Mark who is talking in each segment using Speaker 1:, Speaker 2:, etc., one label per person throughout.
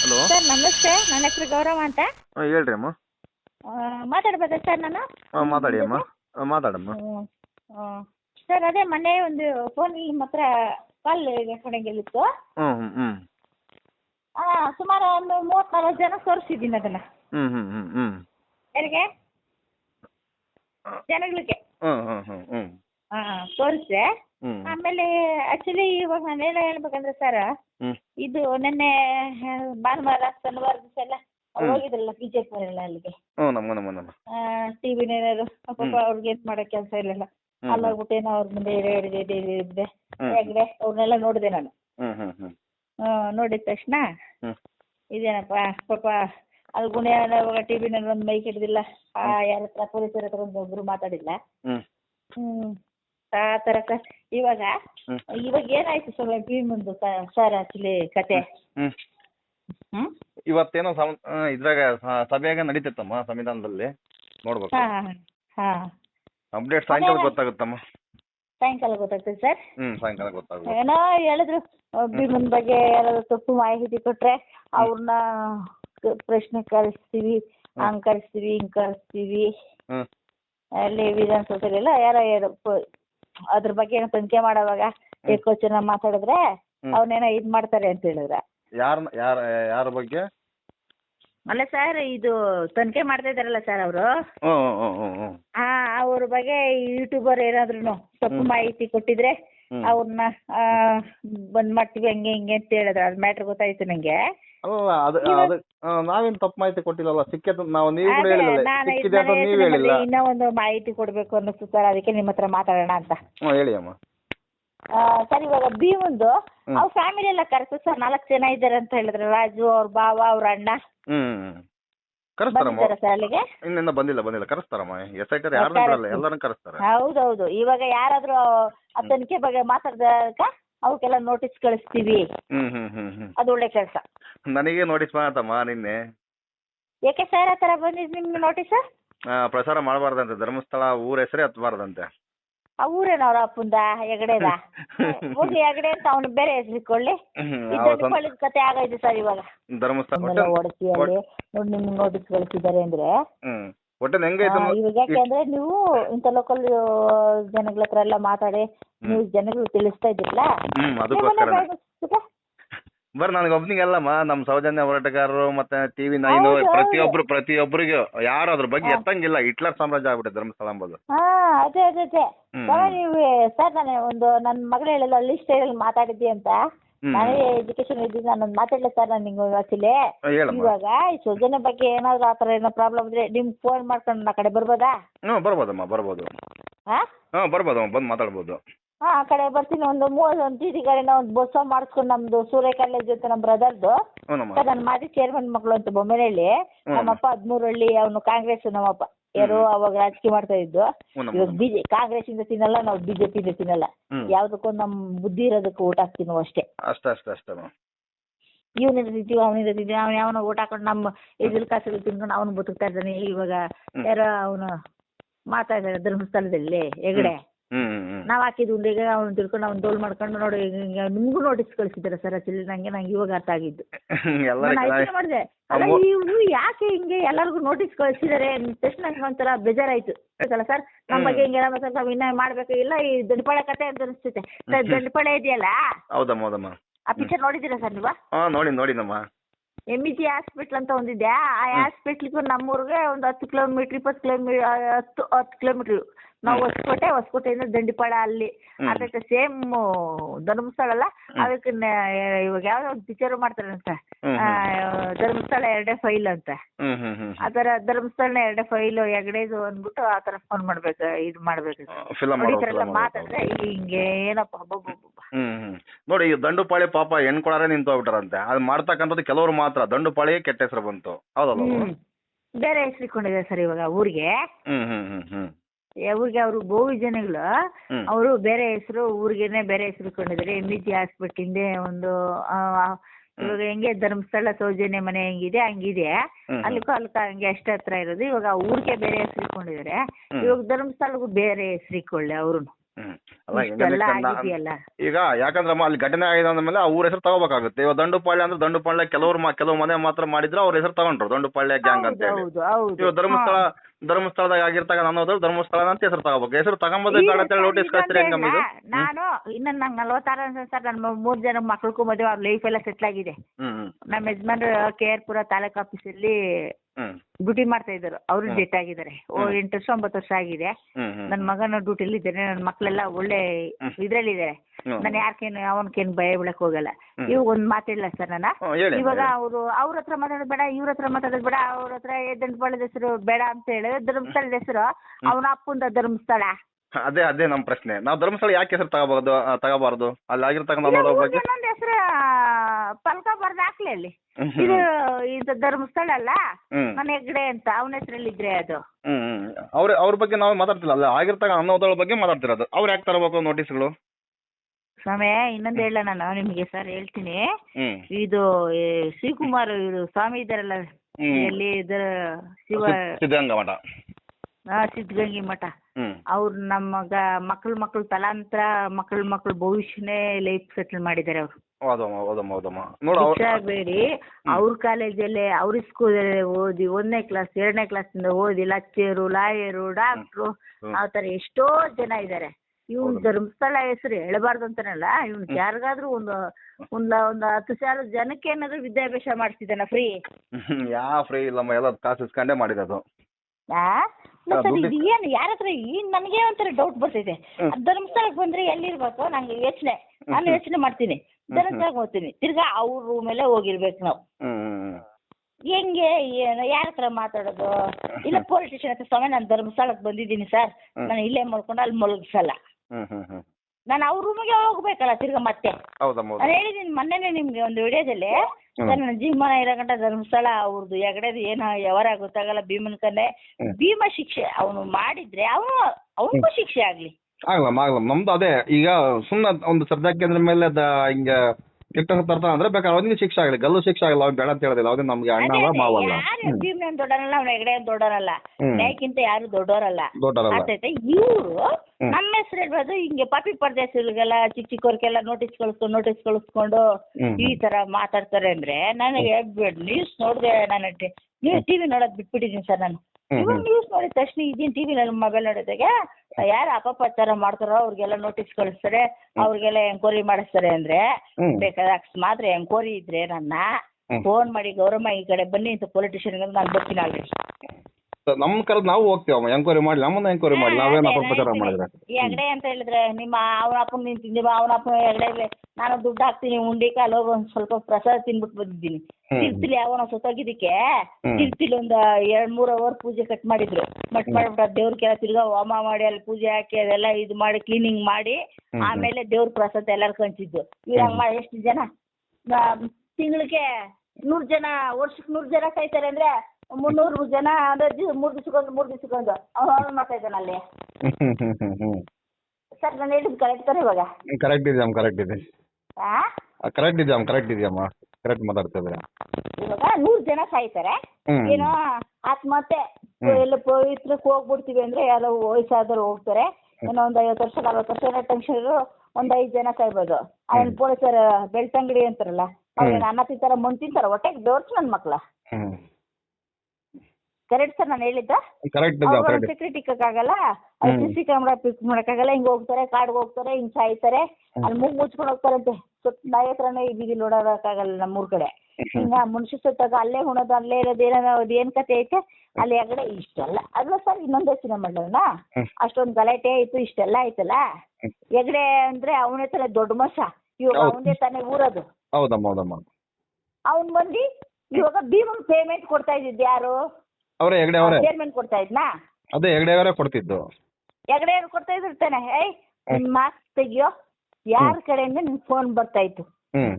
Speaker 1: Hello?
Speaker 2: Sir ನಮಸ್ತೆ. ನನ್ನ ಹೆಸರು ಗೌರವ ಅಂತ.
Speaker 1: ಹಾಂ ಹೇಳ್ರಿ ಅಮ್ಮ.
Speaker 2: ಆ, ಮಾತಾಡ್ಬೇಕಾ ಸರ್ ನಾನು?
Speaker 1: ಹಾಂ ಮಾತಾಡಿ ಅಮ್ಮ. ಮಾತಾಡಮ್ಮ.
Speaker 2: ಹ್ಮ್. ಆ, ಸರ್ ಅದೇ ಮೊನ್ನೆ ಒಂದು ಫೋನ್ ನಿಮ್ಮ ಹತ್ರ ಕಾಲ್ ರೆಕಾರ್ಡಿಂಗಿತ್ತು
Speaker 1: ಹ್ಞೂ ಹ್ಞೂ ಹ್ಞೂ
Speaker 2: ಸುಮಾರು ಒಂದು ಮೂವತ್ತು ನಲ್ವತ್ತು ಜನ ತೋರಿಸಿದ್ದೀನಿ ಅದನ್ನ.
Speaker 1: ಹ್ಞೂ ಹ್ಞೂ ಹ್ಞೂ ಹ್ಞೂ
Speaker 2: ಯಾರಿಗೆ? ಜನಗಳಿಗೆ
Speaker 1: ಹ್ಞೂ ಹ್ಞೂ ಹ್ಞೂ ಹ್ಞೂ
Speaker 2: ಹಾಂ ತೋರಿಸಿದೆ. ಆಮೇಲೆ ಆಕ್ಚುಲಿ ಇವಾಗ ನಾನು ಏನು ಹೇಳ್ಬೇಕಂದ್ರೆ ಸರ್ ಇದು ನಿನ್ನೆ ಭಾನುವಾರ ಶನಿವಾರ ದಿವಸ ಎಲ್ಲ. ಹೋಗಿದ್ರಲ್ಲ ಬಿಜೆಪಿ ಅಲ್ಲಿಗೆ. ಟಿ ವಿ ವಿನೇನಾದ್ರು ಪಾಪ. ಅವ್ರಿಗೆ ಏನು ಮಾಡೋ ಕೆಲಸ ಇರಲಿಲ್ಲ. ಅಲ್ಲೋಗ್ಬಿಟ್ಟು ಏನೋ ಅವ್ರ ಮುಂದೆ ಹಿಡಿದೆ ಹಿಡಿದೆ. ಹೆಗ್ಡೆ ಅವ್ರನ್ನೆಲ್ಲ ನೋಡಿದೆ ನಾನು. ನೋಡಿದ ತಕ್ಷಣ ಇದೇನಪ್ಪ ಪಾಪ ಅಲ್ಲಿ ಗುಣೆ ಇವಾಗ ಟಿ ವಿನಲ್ಲಿ ಒಂದು ಮೈಕ್ ಹಿಡ್ದಿಲ್ಲ. ಆ ಯಾರ ಹತ್ರ ಪೊಲೀಸರ ಹತ್ರ ಒಂದು ಒಬ್ರು ಮಾತಾಡಿಲ್ಲ
Speaker 1: ಹ್ಞೂ
Speaker 2: ಹ್ಮ್. ಆ ತರ ಕ- ಇವಾಗ
Speaker 1: ಹ್ಮ್.
Speaker 2: ಇವಾಗ ಏನಾಯ್ತು ಸರ್ ಭೀಮಂದು ಮುಂದೆ ಸರ್ ಆಕ್ಚುಲಿ ಕತೆ? ಹ್ಮ್
Speaker 1: ಇವತ್ತೇನೋ ಸಂ ಆ, ಇದ್ರಾಗ ಸ- ಸಭೆಯಾಗ ನಡೀತಿತ್ತಮ್ಮ ಸಂವಿಧಾನದಲ್ಲಿ. ನೋಡ್ಬೇಕು.
Speaker 2: ಹಾ ಹಾ ಹಾ.
Speaker 1: ಅಪ್ಡೇಟ್ ಸಾಯಂಕಾಲ
Speaker 2: ಅದೇ-
Speaker 1: ಗೊತ್ತಾಗುತ್ತಮ್ಮ.
Speaker 2: ಸಾಯಂಕಾಲ ಗೊತ್ತಾಗ್ತದೆ ಸರ್?
Speaker 1: ಹ್ಮ್ ಸಾಯಂಕಾಲ ಗೊತ್ತಾಗುತ್ತೆ
Speaker 2: ಏನೋ ಹೇಳಿದ್ರು ಭೀಮನ್ ಬಗ್ಗೆ ಯಾರಾದ್ರು ತಪ್ಪು ಮಾಹಿತಿ ಕೊಟ್ರೆ ಅವ್ರನ್ನ ಪ್ರಶ್ನೆ ಕಳಿಸ್ತೀವಿ ಹಂಗ್ ಕಳಿಸ್ತೀವಿ ಹಿಂಗ್ ಕಳಿಸ್ತೀವಿ.
Speaker 1: ಹ್ಮ್.
Speaker 2: ಅಲ್ಲಿ ವಿಧಾನಸೌಧದಲ್ಲೆಲ್ಲ ಯಾರೋ ಯಾರೋ ಪ- ಅದ್ರ ಬಗ್ಗೆ ಏನೋ ತನಿಖೆ ಮಾಡೋವಾಗ ಏಕೋಚನ ಮಾತಾಡಿದ್ರೆ
Speaker 1: ಹ್ಮ್.
Speaker 2: ಅವನೇನೋ ಇದ್ ಮಾಡ್ತಾರೆ ಅಂತ ಹೇಳಿದ್ರ.
Speaker 1: ಯಾರ ಯಾರ ಯಾರ ಬಗ್ಗೆ?
Speaker 2: ಅಲ್ಲ ಸರ್ ಇದು ತನಿಖೆ ಮಾಡ್ತಾ ಇದಾರಲ್ಲ ಸರ್ ಅವರು. ಹಾ ಅವ್ರ ಬಗ್ಗೆ ಯೂಟ್ಯೂಬರ್ ಏನಾದ್ರು ತಪ್ಪು ಮಾಹಿತಿ ಕೊಟ್ಟಿದ್ರೆ. ಅವ್ರನ್ನ ಬಂದ್ ಮಾಡ್ತೀವಿ ಹಂಗೆ ಹಿಂಗೆ ಅಂತ ಹೇಳಿದ್ರು. ಅದ್ ಮ್ಯಾಟ್ರ್ ಗೊತ್ತಾಯ್ತು ನಂಗೆ.
Speaker 1: ಅಲ್ಲ ಅದು ಅದು ನಾವೇನ್ ತಪ್ಪು ಮಾಹಿತಿ ಕೊಟ್ಟಿಲ್ಲಲ್ಲ ಸಿಕ್ಕಿದ್ದು ನಾವು ನೀವು ಕೂಡ ಹೇಳಿಲ್ಲ ಸಿಕ್ಕಿದೆ ಅಂತ ನೀವು ಹೇಳಿಲ್ಲ.
Speaker 2: ಇನ್ನೂ ಒಂದು ಮಾಹಿತಿ ಕೊಡ್ಬೇಕು ಅನ್ನಿಸ್ತು ಸರ್ ಅದಕ್ಕೆ ನಿಮ್ಮ ಹತ್ರ ಮಾತಾಡೋಣ ಅಂತ.
Speaker 1: ಹ್ಞೂ ಹೇಳಿ ಅಮ್ಮ.
Speaker 2: ಆ, ಸರ್ ಇವಾಗ ಭೀಮಂದು. ಅವ್ರ ಫ್ಯಾಮಿಲಿ ಎಲ್ಲ ಕರೆಸ ಸರ್ ನಾಲ್ಕು ಜನ ಇದ್ದಾರೆ ಅಂತ ಹೇಳಿದ್ರೆ ರಾಜು ಅವ್ರ ಬಾವ ಅವ್ರ ಅಣ್ಣ.
Speaker 1: ಹ್ಮ್ ಕರೆಸ್ತಾರಮ್ಮ.
Speaker 2: ಬಂದಿದ್ದಾರೆ ಸರ್ ಅಲ್ಲಿಗೆ?
Speaker 1: ಇನ್ನಿನ್ನ ಬಂದಿಲ್ಲ ಬಂದಿಲ್ಲ ಕರೆಸ್ತಾರಮ್ಮ. ಎಸ್ ಐ ಟಿ ಯಾರನ್ನ. ಬಿಡಲ್ಲ ಎಲ್ಲರನ್ನ ಕರೆಸ್ತಾರೆ.
Speaker 2: ಹೌದೌದು. ಇವಾಗ ಯಾರಾದ್ರೂ ಆ ತನಿಖೆ ಬಗ್ಗೆ ಮಾತಾಡಿದಾಗ ಅವಕ್ಕೆಲ್ಲ ನೋಟಿಸ್ ಕಳಿಸ್ತೀವಿ.
Speaker 1: ಹ್ಮ್ ಹ್ಮ್ ಹ್ಮ್ ಹ್ಮ್.
Speaker 2: ಅದು ಒಳ್ಳೆ ಕೆಲಸ.
Speaker 1: ನನಗೆ ನೋಟಿಸ್ ಮಾಡತ್ತಮ್ಮ ನಿನ್ನೆ.
Speaker 2: ಯಾಕೆ ಸರ್ ಆ ಥರ ಬಂದಿದ್ದು ನಿಮ್ಗೆ ನೋಟಿಸ್
Speaker 1: ಆ, ಪ್ರಸಾರ ಮಾಡಬಾರ್ದಂತೆ. ಧರ್ಮಸ್ಥಳ ಊರ ಹೆಸರೇ ಹತ್ಬಾರ್ದಂತೆ.
Speaker 2: ಆ ಊರೇನ ಅವ್ರ ಅಪ್ಪಂದ? ಹೆಗಡೆದ? ಹೋಗಿ ಹೆಗಡೆ ಅಂತ ಅವ್ನು ಬೇರೆ ಹೆಸರಿಕೊಳ್ಳಿ
Speaker 1: ಅವ್ರ ಸ್ವಂತ
Speaker 2: ಕತೆ ಆಗೈತೆ ಸರ್ ಇವಾಗ.
Speaker 1: ಧರ್ಮಸ್ಥಳ ಒಟ್ಟೆ
Speaker 2: ನೋಡಿ ನಿಮ್ಗೆ ನೋಟಿಸ್ ಕಳಿಸಿದ್ದಾರೆ ಅಂದ್ರೆ
Speaker 1: ಹ್ಮ್. ಒಟ್ಟೆ ಹೆಂಗೈತೆ
Speaker 2: ಇವಾಗ ನೀವು ಇಂಥ ಲೋಕಲ್ ಜನಗಳ ಹತ್ರ ಎಲ್ಲ ಮಾತಾಡಿ ನೀವು ಜನಗಳಿಗೆ ತಿಳಿಸ್ತಾ ಇದ್ರಲ್ಲ
Speaker 1: ಹ್ಮ್ ಅದಕ್ಕೋಸ್ಕರ ಬರ್ ನನಗೆ ಒಬ್ನಿಗೆ ಅಲ್ಲಮ್ಮ ನಮ್ಮ ಸೌಜನ್ಯ ಹೋರಾಟಗಾರರು ಮತ್ತೆ ಟಿವಿ ನೈನು. ಪ್ರತಿಯೊಬ್ರು ಪ್ರತಿಯೊಬ್ಬರಿಗೂ ಯಾರು ಅದ್ರ ಬಗ್ಗೆ ಎತ್ತಂಗಿಲ್ಲ. ಹಿಟ್ಲರ್ ಸಾಮ್ರಾಜ್ಯ ಆಗ್ಬಿಟ್ಟೆ ಧರ್ಮಸ್ಥಳ ಅಂಬೋದು.
Speaker 2: ಹಾ ಅದೇ ಅದೇ ಅದೇ. ನೀವು ಸರ್ ನಾನು ಒಂದು ನನ್ನ ಮಗಳು ಹೇಳಿಲ್ಲ ಲಿಸ್ಟ್ ಹೇಳಿ ಮಾತಾಡಿದ್ದಿ ಅಂತ. ನಾನೇ ಎಜುಕೇಶನ್ ಇದ್ದೀನಿ ನಾನು ಮಾತಾಡ್ಲೇ ಸರ್ ನಾನು ನಿಮ್ಗೆ ಆಕ್ಚುಲಿ
Speaker 1: ಹೇಳಮ್ಮ.
Speaker 2: ಇವಾಗ ಈ ಸೌಜನ್ಯ ಬಗ್ಗೆ ಏನಾದ್ರು ಆ ತರ ಏನೋ ಪ್ರಾಬ್ಲಮ್ ಇದ್ರೆ ನಿಮ್ಗೆ ಫೋನ್ ಮಾಡ್ಕೊಂಡು ನಾ ಕಡೆ ಬರ್ಬೋದಾ?
Speaker 1: ಹ್ಞೂ ಬರ್ಬೋದಮ್ಮ ಬರ್ಬೋದು.
Speaker 2: ಹಾಂ
Speaker 1: ಹಾಂ ಬರ್ಬೋದಮ್ಮ ಬಂದು ಮಾತಾಡ್ಬೋದು.
Speaker 2: ಹಾ ಆ ಕಡೆ ಬರ್ತೀನಿ. ಒಂದು ಮೂವತ್ತು ಒಂದು ಟಿ ಟಿ ಗಾಡಿನ ಒಂದು ಬಸ್ ಮಾಡಿಸ್ಕೊಂಡು ನಮ್ಮದು ಸೂರ್ಯ ಕಾಲೇಜ್ ಅಂತ ನಮ್ಮ ಬ್ರದರ್ದು
Speaker 1: ಹ್ಞೂನಮ್ಮ.
Speaker 2: ನನ್ನ ಮಾಜಿ ಚೇರ್ಮನ್ ಮಕ್ಕಳು ಅಂತ ಬೊಮ್ಮನಹಳ್ಳಿ. ನಮ್ಮಪ್ಪ ಹದಿಮೂರಹಳ್ಳಿ ಅವನು ಕಾಂಗ್ರೆಸ್ ನಮ್ಮಪ್ಪ. ಯಾರು ಅವಾಗ ರಾಜಕೀಯ ಮಾಡ್ತಾ ಇದ್ದು ಇವಾಗ ಬಿಜೆ ಕಾಂಗ್ರೆಸ್ ಇಂದ ತಿನ್ನಲ್ಲ ನಾವು ಬಿಜೆಪಿಯಿಂದ ತಿನ್ನಲ್ಲ.
Speaker 1: ಹ್ಮ್.
Speaker 2: ಯಾವ್ದಕ್ಕೂ ನಮ್ಮ ಬುದ್ಧಿ ಇರೋದಕ್ಕೆ ಊಟ ಹಾಕ್ತೀವಿ ನಾವು ಅಷ್ಟೇ
Speaker 1: ಅಷ್ಟೇ ಅಷ್ಟೇ ಅಷ್ಟೇ
Speaker 2: ಇವನಿಂದ ತಿಂತೀವಿ ಅವನಿಂದ ತಿಂತೀವಿ ಅವ್ನು ಯಾವನ ಊಟ ಹಾಕೊಂಡು ನಮ್ಮ ಇದ್ರ ಕಾಸಲ್ಲಿ ತಿನ್ಕೊಂಡು ಅವನು ಬದುಕ್ತಾ ಇದ್ದಾನೆ. ಇವಾಗ. ಯಾರೋ ಅವನು ಮಾತಾಡ್ತಾರೆ ಧರ್ಮಸ್ಥಳದಲ್ಲಿ ಹೆಗಡೆ. ನಾವು ಹಾಕಿದ ಉಂಡೆಗೆ ಅವ್ನು ತಿಳ್ಕೊಂಡು ಅವ್ನು ಡೋಲ್ ಮಾಡ್ಕೊಂಡು ನೋಡಿ ನಿಮ್ಗೂ ನಿಮಗೂ ನೋಟಿಸ್ ಕಳಿಸಿದ್ದಾರೆ ಸರ್ ಆಕ್ಚುಲಿ ನಂಗೆ ನಂಗೆ ಇವಾಗ ಅರ್ಥ ಆಗಿದ್ದು.
Speaker 1: ಎಲ್ಲರ
Speaker 2: ನಾನು ಯೋಚನೆ ಮಾಡಿದೆ. ಅಲ್ಲ ಇವ್ರು ಯಾಕೆ ಹಿಂಗೆ ಎಲ್ಲರಿಗೂ ನೋಟಿಸ್ ಕಳಿಸಿದ್ದಾರೆ ಅಂದ ತಕ್ಷಣ ನಂಗೆ ಒಂಥರ ಬೇಜಾರಾಯ್ತು. ಗೊತ್ತಲ್ಲ ಸರ್ ನಮ್ಮ ಬಗ್ಗೆ ಹಿಂಗೆ ಸರ್ ನಾವು ಇನ್ನೂ ಮಾಡಬೇಕು. ಇಲ್ಲ ಈ ದಂಡಪಾಳೆ ಕತೆ ಅಂತ ಅನಿಸ್ತೈತೆ. ಸರ್ ದಂಡಪಾಳೆ ಇದೆಯಲ್ಲ?
Speaker 1: ಹೌದಮ್ಮ ಹೌದಮ್ಮ.
Speaker 2: ಆ ಪಿಕ್ಚರ್ ನೋಡಿದ್ದೀರಾ ಸರ್ ನೀವು?
Speaker 1: ಹಾಂ ನೋಡಿ ನೋಡಿನಮ್ಮ.
Speaker 2: ಎಂ ಇ ಜಿ ಹಾಸ್ಪಿಟ್ಲ್ ಅಂತ ಒಂದಿದೆ ಆ ಹಾಸ್ಪಿಟ್ಲಿಗೂ ನಮ್ಮೂರಿಗೆ ಒಂದು ಹತ್ತು ಕಿಲೋಮೀಟ್ರ್ ಇಪ್ಪತ್ತು ಕಿಲೋಮೀ ಹತ್ತು ಹತ್ತು ಕಿಲೋಮೀಟ್ರ್ ನಾವು ಹೊಸಕೋಟೆ ಹೊಸಕೋಟೆಯಿಂದ ದಂಡಿಪಾಳ ಅಲ್ಲಿ. ಅದಕ್ಕೆ ಸೇಮ್ ಧರ್ಮಸ್ಥಳ ಅಲ್ಲ. ಅದಕ್ಕೆ ಇವಾಗ ಯಾವ್ದೋ ಒಂದು ಪಿಕ್ಚರ್ ಮಾಡ್ತಾರೆ ಅಂತ ಧರ್ಮಸ್ಥಳ ಎರಡೇ ಫೈಲ್ ಅಂತ. ಆತರ ಧರ್ಮಸ್ಥಳನ ಎರಡೇ ಫೈಲ್ ಎಗಡೇದು ಅಂದ್ಬಿಟ್ಟು ಆತರ ಫೋನ್ ಮಾಡ್ಬೇಕು ಇದು ಮಾಡ್ಬೇಕು. ಮಾತಾಡಿದ್ರೆ ಹಿಂಗೆ ಏನಪ್ಪ
Speaker 1: ನೋಡಿ ಈ ದಂಡುಪಾಳಿ ಪಾಪ ಹೆಣ್ಕೊಳಾರೆ ನಿಂತು ಹೋಗ್ಬಿಟ್ಟಾರಂತೆ ಅದು ಮಾಡ್ತಕ್ಕಂಥದ್ದು ಕೆಲವರು ಮಾತ್ರ. ದಂಡುಪಾಳಿಗೆ ಕೆಟ್ಟ ಹೆಸರು ಬಂತು. ಹೌದಲ್ಲ
Speaker 2: ಬೇರೆ ಹೆಸರು ಇಟ್ಕೊಂಡಿದ್ದಾರೆ ಸರ್ ಇವಾಗ ಊರಿಗೆ. ಊರಿಗೆ ಅವರು ಬೋವಿ ಜನಗಳು ಅವರು ಬೇರೆ ಹೆಸರು ಊರಿಗೆನೆ ಬೇರೆ ಹೆಸರು ಇಟ್ಕೊಂಡಿದ್ದಾರೆ ಎಂ ಇ ಜಿ ಹಾಸ್ಪಿಟ್ಲಿಂದೆ ಒಂದು ಇವಾಗ ಹೆಂಗೆ ಧರ್ಮಸ್ಥಳ ಸೌಜನ್ಯ ಮನೆ ಹೆಂಗಿದೆ ಹಂಗಿದೆ. ಅಲ್ಲಿಗೂ ಅಲ್ಕ ಹಂಗೆ ಅಷ್ಟೇ ಹತ್ರ ಇರೋದು. ಇವಾಗ ಊರಿಗೆ ಬೇರೆ ಹೆಸರು ಇಟ್ಕೊಂಡಿದ್ದಾರೆ. ಇವಾಗ ಧರ್ಮಸ್ಥಳಗೂ ಬೇರೆ ಹೆಸರು ಇಟ್ಕೊಳ್ಳಿ ಅವರು
Speaker 1: ಹ್ಮ್. ಅಲ್ಲ
Speaker 2: ಇಷ್ಟೆಲ್ಲ
Speaker 1: ಹೆಂಗಂದ್ರೆ
Speaker 2: ಆಗಿದೆಯಲ್ಲ
Speaker 1: ಈಗ ಯಾಕಂದ್ರೆ ಅಲ್ಲಿ ಘಟನೆ ಆಗಿದೆ ಅಂದ್ಮೇಲೆ ಆ ಊರ ಹೆಸರು ತಗೋಬೇಕಾಗುತ್ತೆ. ಇವಾಗ ದಂಡುಪಾಳ್ಯ ಅಂದ್ರೆ ದಂಡುಪಾಳ್ಯ ಕೆಲವರು ಮಾ- ಕೆಲವು ಮನೆ ಮಾತ್ರ ಮಾಡಿದ್ರು ಅವ್ರ ಹೆಸರು ತಗೊಂಡ್ರು ದಂಡುಪಾಳ್ಯ ಗ್ಯಾಂಗ್ ಅಂತ ಹೇಳಿ.
Speaker 2: ಹೌದು ಹೌದು.
Speaker 1: ಇವಾಗ ಧರ್ಮಸ್ಥಳ ಧರ್ಮಸ್ಥಳದಾಗ ಆಗಿರ್ತಾಗ ಅನ್ನೋದು ಧರ್ಮಸ್ಥಳ ಅಂತ ಹೆಸರು ತಗೋಬೇಕು. ಹೆಸರು ತಗೊಂಬೋದೇ ಬೇಡ ಅಂತ ನೋಟಿಸ್ ಕಳಿಸ್ತೀರಿ ಹೆಂಗಮ್ಮ ಇದು. ಹ್ಮ್.
Speaker 2: ನಾನು ಇನ್ನ ನಂಗೆ ನಲ್ವತ್ತಾರು ಸರ್ ನನ್ನ ಮೂರ್ ಜನ ಮಕ್ಳಿಗೂ ಮದುವೆ ಅವ್ರ ಲೈಫ್ ಎಲ್ಲ ಸೆಟ್ಲ್ ಆಗಿದೆ.
Speaker 1: ಹ್ಮ್ ಹ್ಮ್.
Speaker 2: ನಮ್ಮ ಯಜಮಾನ್ರು ಕೆ ಆರ್ ಪುರ ತಾಲೂಕ್ ಆಫೀಸಲ್ಲಿ ಡ್ಯೂಟಿ ಮಾಡ್ತಾ ಇದ್ದಾರೆ. ಅವರು ಡೇಟ್ ಆಗಿದ್ದಾರೆ. ಓ. ಎಂಟು ವರ್ಷ ಒಂಬತ್ತು ವರ್ಷ ಆಗಿದೆ. ನನ್ನ ಮಗನ ಡ್ಯೂಟಿಲಿ ಇದ್ದಾನೆ ನನ್ನ ಮಕ್ಕಳೆಲ್ಲ ಒಳ್ಳೆ ಇದ್ರಲ್ಲಿ
Speaker 1: ಇದ್ದಾರೆ.
Speaker 2: ನಾನು ಯಾರ್ಕೇನು ಅವನ್ಕೇನು ಭಯ ಬಿಡಕ್ ಹೋಗಲ್ಲ. ಇವಾಗ ಒಂದ್ ಮಾತಿಲ್ಲ ಸರ್
Speaker 1: ಅಮ್ಮ,
Speaker 2: ಇವಾಗ. ಅವರು ಅವ್ರ ಹತ್ರ ಮಾತಾಡೋದು ಬೇಡ ಇವ್ರ ಹತ್ರ ಮಾತಾಡೋದು ಬೇಡ ಅವ್ರ ಹತ್ರ ದಂಡಪಾಳ್ಯದ ಹೆಸರು ಬೇಡ ಅಂತ ಹೇಳಿ ಧರ್ಮಸ್ಥಳದ ಹೆಸರು. ಅವನ ಅಪ್ಪಂದ ಧರ್ಮಸ್ಥಳ.
Speaker 1: ಅದೇ ಅದೇ ನಮ್ಮ ಪ್ರಶ್ನೆ. ನಾವು ಧರ್ಮಸ್ಥಳ ಯಾಕೆ ಹೆಸರು ತಗೋಬಾರ್ದು ತಗೋಬಾರ್ದು? ಅಲ್ಲಿ ಆಗಿರ್ತಕ್ಕಂಥ ನೋಡೋ ಬಗ್ಗೆ
Speaker 2: ಇನ್ನೊಂದು ಹೆಸರು ಪಲ್ಕ ಬರ್ದು ಹಾಕ್ಲಿ ಅಲ್ಲಿ.
Speaker 1: ಹ್ಮ್
Speaker 2: ಇದು
Speaker 1: ಹ್ಮ್.
Speaker 2: ಇದು ಧರ್ಮಸ್ಥಳ ಅಲ್ಲ?
Speaker 1: ಹ್ಮ್.
Speaker 2: ನನ್ನ ಹೆಗ್ಡೆ ಅಂತ ಅವನ ಹೆಸರಲ್ಲಿ ಇದ್ರೆ ಅದು.
Speaker 1: ಹ್ಮ್ ಹ್ಮ್. ಅವ್ರ ಅವ್ರ ಬಗ್ಗೆ ನಾವು ಮಾತಾಡ್ತಿಲ್ಲ. ಅಲ್ಲ ಆಗಿರ್ತಕ್ಕ ಅನ್ನೋದ್ರ ಬಗ್ಗೆ ಮಾತಾಡ್ತಿರೋದು. ಅವ್ರು ಯಾಕೆ ತರಬೇಕು ನೋಟಿಸ್ಗಳು
Speaker 2: ಸ್ವಾಮಿ ಇನ್ನೊಂದು ಹೇಳ ನಾನು? ನಿಮಗೆ ಸರ್ ಹೇಳ್ತೀನಿ.
Speaker 1: ಹ್ಮ್.
Speaker 2: ಇದು ಈ ಶ್ರೀಕುಮಾರ್ ಇವರು ಸ್ವಾಮಿ ಇದಾರಲ್ಲ
Speaker 1: ಹ್ಮ್.
Speaker 2: ಎಲ್ಲಿ ಇದರ ಶಿವ
Speaker 1: ಸಿದ್ಧ- ಸಿದ್ಧಗಂಗಾ ಮಠ.
Speaker 2: ಆ, ಸಿದ್ಧಗಂಗೆ ಮಠ.
Speaker 1: ಹ್ಮ್.
Speaker 2: ಅವ್ರು ನಮ್ಮಗ ಮಕ್ಳು ಮಕ್ಳು ತಲಾಂತರ ಮಕ್ಳು ಮಕ್ಳು ಭವಿಷ್ಯನೇ ಲೈಫ್ ಸೆಟ್ಲ್ ಮಾಡಿದ್ದಾರೆ ಅವರು.
Speaker 1: ಹೌದಮ್ಮ ಹೌದಮ್ಮ ಹೌದಮ್ಮ. ನೋಡು ಅವ್ರು
Speaker 2: ಬೇಡಿ ಅವ್ರ ಕಾಲೇಜಲ್ಲೇ ಅವ್ರ ಸ್ಕೂಲಲ್ಲೇ ಓದಿ ಒಂದನೇ ಕ್ಲಾಸ್ ಎರಡನೇ ಕ್ಲಾಸಿಂದ ಓದಿ ಲಚ್ಚರು ಲಾಯರು ಡಾಕ್ಟ್ರು
Speaker 1: ಹ್ಮ್.
Speaker 2: ಆ ಥರ ಎಷ್ಟೋ ಜನ ಇದ್ದಾರೆ ಇವ್ನ್
Speaker 1: ಹೌದು.
Speaker 2: ಧರ್ಮಸ್ಥಳ ಹೆಸರು ಹೇಳಬಾರ್ದು ಅಂತಾನಲ್ಲ ಇವ್ನ್ ಯಾರಿಗಾದ್ರೂ ಒಂದು ಒಂದ್ ಒಂದ್ ಹತ್ತು ಸಾವಿರ ಜನಕ್ಕೆ ಏನಾದ್ರು ವಿದ್ಯಾಭ್ಯಾಸ ಮಾಡಿಸಿದಾನ ಫ್ರೀ
Speaker 1: ಹ್ಮ್, ಯಾ ಫ್ರೀ ಇಲ್ಲಮ್ಮ ಎಲ್ಲ ಕಾಸು ಇಸ್ಕೊಂಡೇ ಮಾಡಿರೋದು.
Speaker 2: ಆ ಇದು ಏನು ಯಾರ ಹತ್ರ ಈ ನನಗೆ ಒಂಥರ ಡೌಟ್ ಬರ್ತಿದೆ.
Speaker 1: ಧರ್ಮಸ್ಥಳಕ್
Speaker 2: ಅದ್ ಧರ್ಮಸ್ಥಳಕ್ಕೆ ಬಂದ್ರೆ ಎಲ್ಲಿರ್ಬೇಕು? ನಂಗೆ ಯೋಚನೆ. ನಾನು. ಯೋಚನೆ ಮಾಡ್ತೀನಿ. ಧರ್ಮಸ್ಥಳಕ್ಕೆ ಹೋಗ್ತೀನಿ. ತಿರ್ಗಾ ಅವ್ರ ರೂಮಲ್ಲೇ ಹೋಗಿರ್ಬೇಕು ನಾವು.
Speaker 1: ಹ್ಮ್
Speaker 2: ಹೆಂಗೆ ಏನು ಯಾರ ಹತ್ರ ಮಾತಾಡೋದು? ಇಲ್ಲ ಪೊಲೀಸ್ ಸ್ಟೇಷನ್ ಹತ್ರ ಸ್ವಾಮಿ ನಾನು ಧರ್ಮಸ್ಥಳಕ್ಕೆ ಬಂದಿದ್ದೀನಿ ಸರ್. ನಾನು ಇಲ್ಲೇ ಮಲ್ಕೊಂಡು ಅಲ್ಲಿ ಮಲಗಿಸಲ್ಲ.
Speaker 1: ಹ್ಮ್ ಹ್ಮ್ ಹ್ಮ್.
Speaker 2: ನಾನು ಅವ್ರ ರೂಮಿಗೆ ಹೋಗ್ಬೇಕಲ್ಲ ತಿರ್ಗಾ ಮತ್ತೆ.
Speaker 1: ಹೌದಮ್ಮ
Speaker 2: ನಾನು
Speaker 1: ಹೇಳಿದೀನಿ
Speaker 2: ಹೇಳಿದ್ದೀನಿ ಮೊನ್ನೆನೇ ನಿಮ್ಗೆ ಒಂದು ವಿಡಿಯೋದಲ್ಲಿ. ನನ್ನ ಜೀವಮಾನ ಇರೋ ಗಂಟ ಧರ್ಮಸ್ಥಳ ಅವ್ರದ್ದು ಎಗಡೆದು ಏನ ವ್ಯವಹಾರ ಗೊತ್ತಾಗಲ್ಲ ಭೀಮನ್
Speaker 1: ಕಲೆ
Speaker 2: ಭೀಮ ಶಿಕ್ಷೆ ಅವನು ಮಾಡಿದ್ರೆ ಅವನು ಅವನಿಗೂ ಶಿಕ್ಷೆ ಆಗ್ಲಿ.
Speaker 1: ಆಗ್ಲಮ್ಮ ಆಗ್ಲಮ್ಮ. ನಮ್ದು ಅದೇ ಈಗ ಸುಮ್ಮನೆ ಒಂದು ಶ್ರದ್ಧಾ ಕೇಂದ್ರ ಮೇಲೆ ಅದ ಹಿಂಗ ಕೆಟ್ಟ ತರ್ತಾನ ಅಂದ್ರೆ ಬೇಕಾದ್ರೆ ಅವನಿಗೆ ಶಿಕ್ಷೆ ಆಗಲಿ ಗಲ್ಲು ಶಿಕ್ಷೆ ಆಗಲ್ಲ ಅವ್ನು ಬೇಡ ಅಂತ ಹೇಳಿದಿಲ್ಲ. ಅವನಿಗೆ ನಮ್ಗೆ ಅಣ್ಣ ಅಲ್ಲ ಮಾವಲ್ಲ.
Speaker 2: ಯಾರು ಏನ್ ದೊಡ್ಡವನಲ್ಲ ಅವ್ನ ಹೆಗಡೆ ಏನ್ ದೊಡ್ಡವನಲ್ಲ
Speaker 1: ಹ್ಮ್.
Speaker 2: ನ್ಯಾಯಕ್ಕಿಂತ ಯಾರು ದೊಡ್ಡವರಲ್ಲ.
Speaker 1: ದೊಡ್ಡರಲ್ಲ
Speaker 2: ಅರ್ಥಾಯ್ತಾ ಇವರು
Speaker 1: ಹ್ಮ್.
Speaker 2: ನಮ್ಮ ಹೆಸರು ಹೇಳ್ಬೋದು ಹಿಂಗೆ ಪಾಪಿ ಪರದೇಶಗಳಿಗೆಲ್ಲ ಚಿಕ್ಕ ಚಿಕ್ಕವ್ರಿಗೆಲ್ಲ ನೋಟಿಸ್ ಕಳಿಸ್ಕೊಂಡು ನೋಟಿಸ್ ಕಳಿಸ್ಕೊಂಡು
Speaker 1: ಹ್ಮ್.
Speaker 2: ಈ ತರ ಮಾತಾಡ್ತಾರೆ ಅಂದ್ರೆ ನನಗೆ ನ್ಯೂಸ್ ನೋಡಿದೆ ನಾನು ಟಿವಿ ನೋಡೋದ್ ಬಿಟ್ಬಿಟ್ಟಿದ್ದೀನಿ ಸರ್ ನಾನು. ಇವಾಗ ನ್ಯೂಸ್ ನೋಡಿದ ತಕ್ಷಣ ಇದೀನ್ ಟಿವಿ ನಲ್ಲಿ ಮೊಬೈಲ್ ನೋಡಿದಾಗ ಯಾರು ಅಪಪ್ರಚಾರ ಮಾಡ್ತಾರೋ ಅವ್ರಿಗೆಲ್ಲ ನೋಟಿಸ್ ಕಳಿಸ್ತಾರೆ ಅವ್ರಿಗೆಲ್ಲ ಎಂಕ್ವೈರಿ ಮಾಡಿಸ್ತಾರೆ ಅಂದ್ರೆ
Speaker 1: ಬೇಕಾದ
Speaker 2: ಬೇಕಾದ್ರೆ ಅಕಸ್ಮಾತ್ ಎಂಕ್ವೈರಿ ಇದ್ರೆ ನನ್ನ ಫೋನ್ ಮಾಡಿ ಗೌರಮ್ಮ ಈ ಕಡೆ ಬನ್ನಿ ಅಂತ ಪೊಲಿಟಿಷಿಯನ್ ನಾನು ಬರ್ತೀನಿ ಆಲ್ರೆಡಿ
Speaker 1: ನಮ್ ಕರೆದ್ ನಾವು ಹೋಗ್ತೀವಮ್ಮ ಎಂಕ್ವೈರಿ ಮಾಡಿ ನಮ್ಮನ್ನ ಎಂಕ್ವೈರಿ ಮಾಡಿ ನಾವೇನು ಅಪಪ್ರಚಾರ ಮಾಡಿದ್ರೆ?
Speaker 2: ಹೆಗ್ಡೆ ಅಂತ ಹೇಳಿದ್ರೆ ನಿಮ್ಮ ಅವನ ಅಪ್ಪನ ನಿಂತು ನಿಮ್ಮ ಅವನ ಅಪ್ಪನ ಹೆಗಡೆ ನಾನು ದುಡ್ಡು ಹಾಕ್ತೀನಿ ಉಂಡಿ ಕಾಲು ಹೋಗಿ ಒಂದ್ ಸ್ವಲ್ಪ ಪ್ರಸಾದ ತಿನ್ಬಿಟ್ಟು ಬಂದಿದ್ದೀನಿ. ತಿರ್ತಿಲಿ ಅವನ ಸೊತ್ತಾಗಿದ್ದಕ್ಕೆ. ತಿರ್ತಿಲಿ ಒಂದ್ ಎರಡ್ ಮೂರ್ ಅವರ್ ಪೂಜೆ ಕಟ್ ಮಾಡಿದ್ರು. ಮಟ್ ಮಾಡ್ಬಿಟ್ಟು ಕೆಲ ತಿರ್ಗಾ ಹೋಮ ಮಾಡಿ ಅಲ್ಲಿ ಪೂಜೆ ಹಾಕಿ ಅದೆಲ್ಲ ಇದು ಮಾಡಿ ಕ್ಲೀನಿಂಗ್ ಮಾಡಿ ಆಮೇಲೆ ದೇವ್ರ ಪ್ರಸಾದ ಎಲ್ಲಾರು ಕಂಚಿದ್ದು ಇವಾಗ ಮಾಡಿ ಎಷ್ಟು ಜನ? ತಿಂಗಳಿಗೆ ನೂರ್ ಜನ ವರ್ಷಕ್ಕೆ ನೂರ್ ಜನ ಸಾಯ್ತಾರೆ ಅಂದ್ರೆ ಮುನ್ನೂರು ಜನ ಅಂದ್ರೆ ದಿವ್- ಮೂರ್ ದಿವ್ಸಕ್ಕೊಂದು ಮೂರ್ ದಿವ್ಸಕ್ಕೊಂದು ಅವ್ನು ಮಾಡ್ತಾ ಇದ್ದಾನೆ ಅಲ್ಲಿ.
Speaker 1: ಹ್ಮ್ ಹ್ಮ್ ಹ್ಮ್ ಹ್ಮ್
Speaker 2: ಸರ್ ನಾನು ಹೇಳಿದ್ದು ಕರೆಕ್ಟ್ ತಾನೆ ಇವಾಗ?
Speaker 1: ಕರೆಕ್ಟ್ ಇದೆಯಮ್ಮ ಕರೆಕ್ಟ್ ಇದೆ? ಕರೆಕ್ಟ್ ಇದೆಯಮ್ಮ ಕರೆಕ್ಟ್ ಇದೆಯಮ್ಮ ಕರೆಕ್ಟ್ ಮಾತಾಡ್ತಾ ಇದ್ದೀರಾ.
Speaker 2: ಇವಾಗ ನೂರು ಜನ ಸಾಯ್ತಾರೆ.
Speaker 1: ಹ್ಮ್.
Speaker 2: ಏನೋ ಆತ್ಮಹತ್ಯೆ
Speaker 1: ಹ್ಮ್.
Speaker 2: ಎಲ್ಲ ಪವಿತ್ರಕ್ಕೆ ಹೋಗ್ಬಿಡ್ತೀವಿ ಅಂದ್ರೆ ಯಾರೋ ವಯಸ್ಸಾದವ್ರು ಹೋಗ್ತಾರೆ. ಏನೋ ಒಂದ್ ಐವತ್ತು ವರ್ಷ ನಲ್ವತ್ತು ವರ್ಷ ಟೆನ್ಷನ್ ಒಂದ್ ಐದ್ ಜನ ಸಾಯ್ಬೋದು. ಅವ್ನ ಪೊಲೀಸರ ಬೆಳ್ತಂಗಡಿ ಅಂತಾರಲ್ಲ ಅವ್ರೇನು ಅನ್ನ ತಿಂತಾರ ಮಣ್ಣು ತಿಂತಾರ? ಹೊಟ್ಟೆಗೆ ದೋರ್ಸ್ ನನ್ ಮಕ್ಳ.
Speaker 1: ಹ್ಮ್.
Speaker 2: ಕರೆಕ್ಟ್ ಸರ್ ನಾನು ಹೇಳಿದ್ದ?
Speaker 1: ಕರೆಕ್ಟ್
Speaker 2: ಸೆಕ್ಯೂರಿಟಿ ಅಲ್ಲಿ
Speaker 1: ಹ್ಮ್.
Speaker 2: ಸಿ ಸಿ ಕ್ಯಾಮ್ರಾ ಪಿಕ್ ಮಾಡಕ್ಕಾಗಲ್ಲ ಹಿಂಗ್ ಹೋಗ್ತಾರೆ ಕಾಡ್ಗೆ ಹೋಗ್ತಾರೆ ಹಿಂಗ್ ಸಾಯ್ತಾರೆ. ಅಲ್ಲಿ ಮೂಗ್ ಮುಚ್ಕೊಂಡು ಹೋಗ್ತಾರಂತೆ ಸುತ್ತ ನಾಯಿ ಹತ್ರನೇ ಈ ಬೀದಿಲಿ ನಮ್ಮೂರ್ ಕಡೆ. ಹಿಂಗ ಮನುಷ್ಯ ಸತ್ತಾಗ ಅಲ್ಲೇ ಉಣೋದು ಅಲ್ಲೇ ಇರೋದು ಏನೋ ಅದು ಏನ್ ಕತೆ ಐತೆ ಅಲ್ಲಿ ಆಗಡೆ ಇಷ್ಟಲ್ಲ. ಅಲ್ಲ ಸರ್ ಇನ್ನೊಂದೇ ಸಿನಿಮಾ ಮಾಡೋಣ. ಅಷ್ಟೊಂದು ಗಲಾಟೆ ಆಯ್ತು ಇಷ್ಟೆಲ್ಲ ಆಯ್ತಲ್ಲ? ಎಗಡೆ ಅಂದ್ರೆ ಅವನೇ ತಾನೇ ದೊಡ್ಡ ಮಸ ಇವಾಗ. ಅವನೇ ತಾನೇ ಊರದು. ಅವನ್ ಬಂದು ಇವಾಗ ಭೀಮನ್ ಪೇಮೆಂಟ್ ಕೊಡ್ತಾ ಇದ್ದಿದ್ದು ಯಾರು?
Speaker 1: ಅವರೇ ಹೆಗಡೆ ಅವರೇ.
Speaker 2: ಚೇರ್ಮನ್ ಕೊಡ್ತಾ ಇದ್ನಾ?
Speaker 1: ಅದೇ ಹೆಗಡೆ ಅವರೇ ಕೊಡ್ತಿದ್ದು.
Speaker 2: ಹೆಗಡೆ ಅವ್ರು ಕೊಡ್ತಾ ಇದ್ರು ತಾನೆ ಏಯ್ ನಿನ್ ಮಾಸ್ಕ್ ತೆಗಿಯೋ? ಯಾರ ಕಡೆಯಿಂದ ನಿನ್ ಫೋನ್ ಬರ್ತಾ ಇತ್ತು?
Speaker 1: ಹ್ಮ್.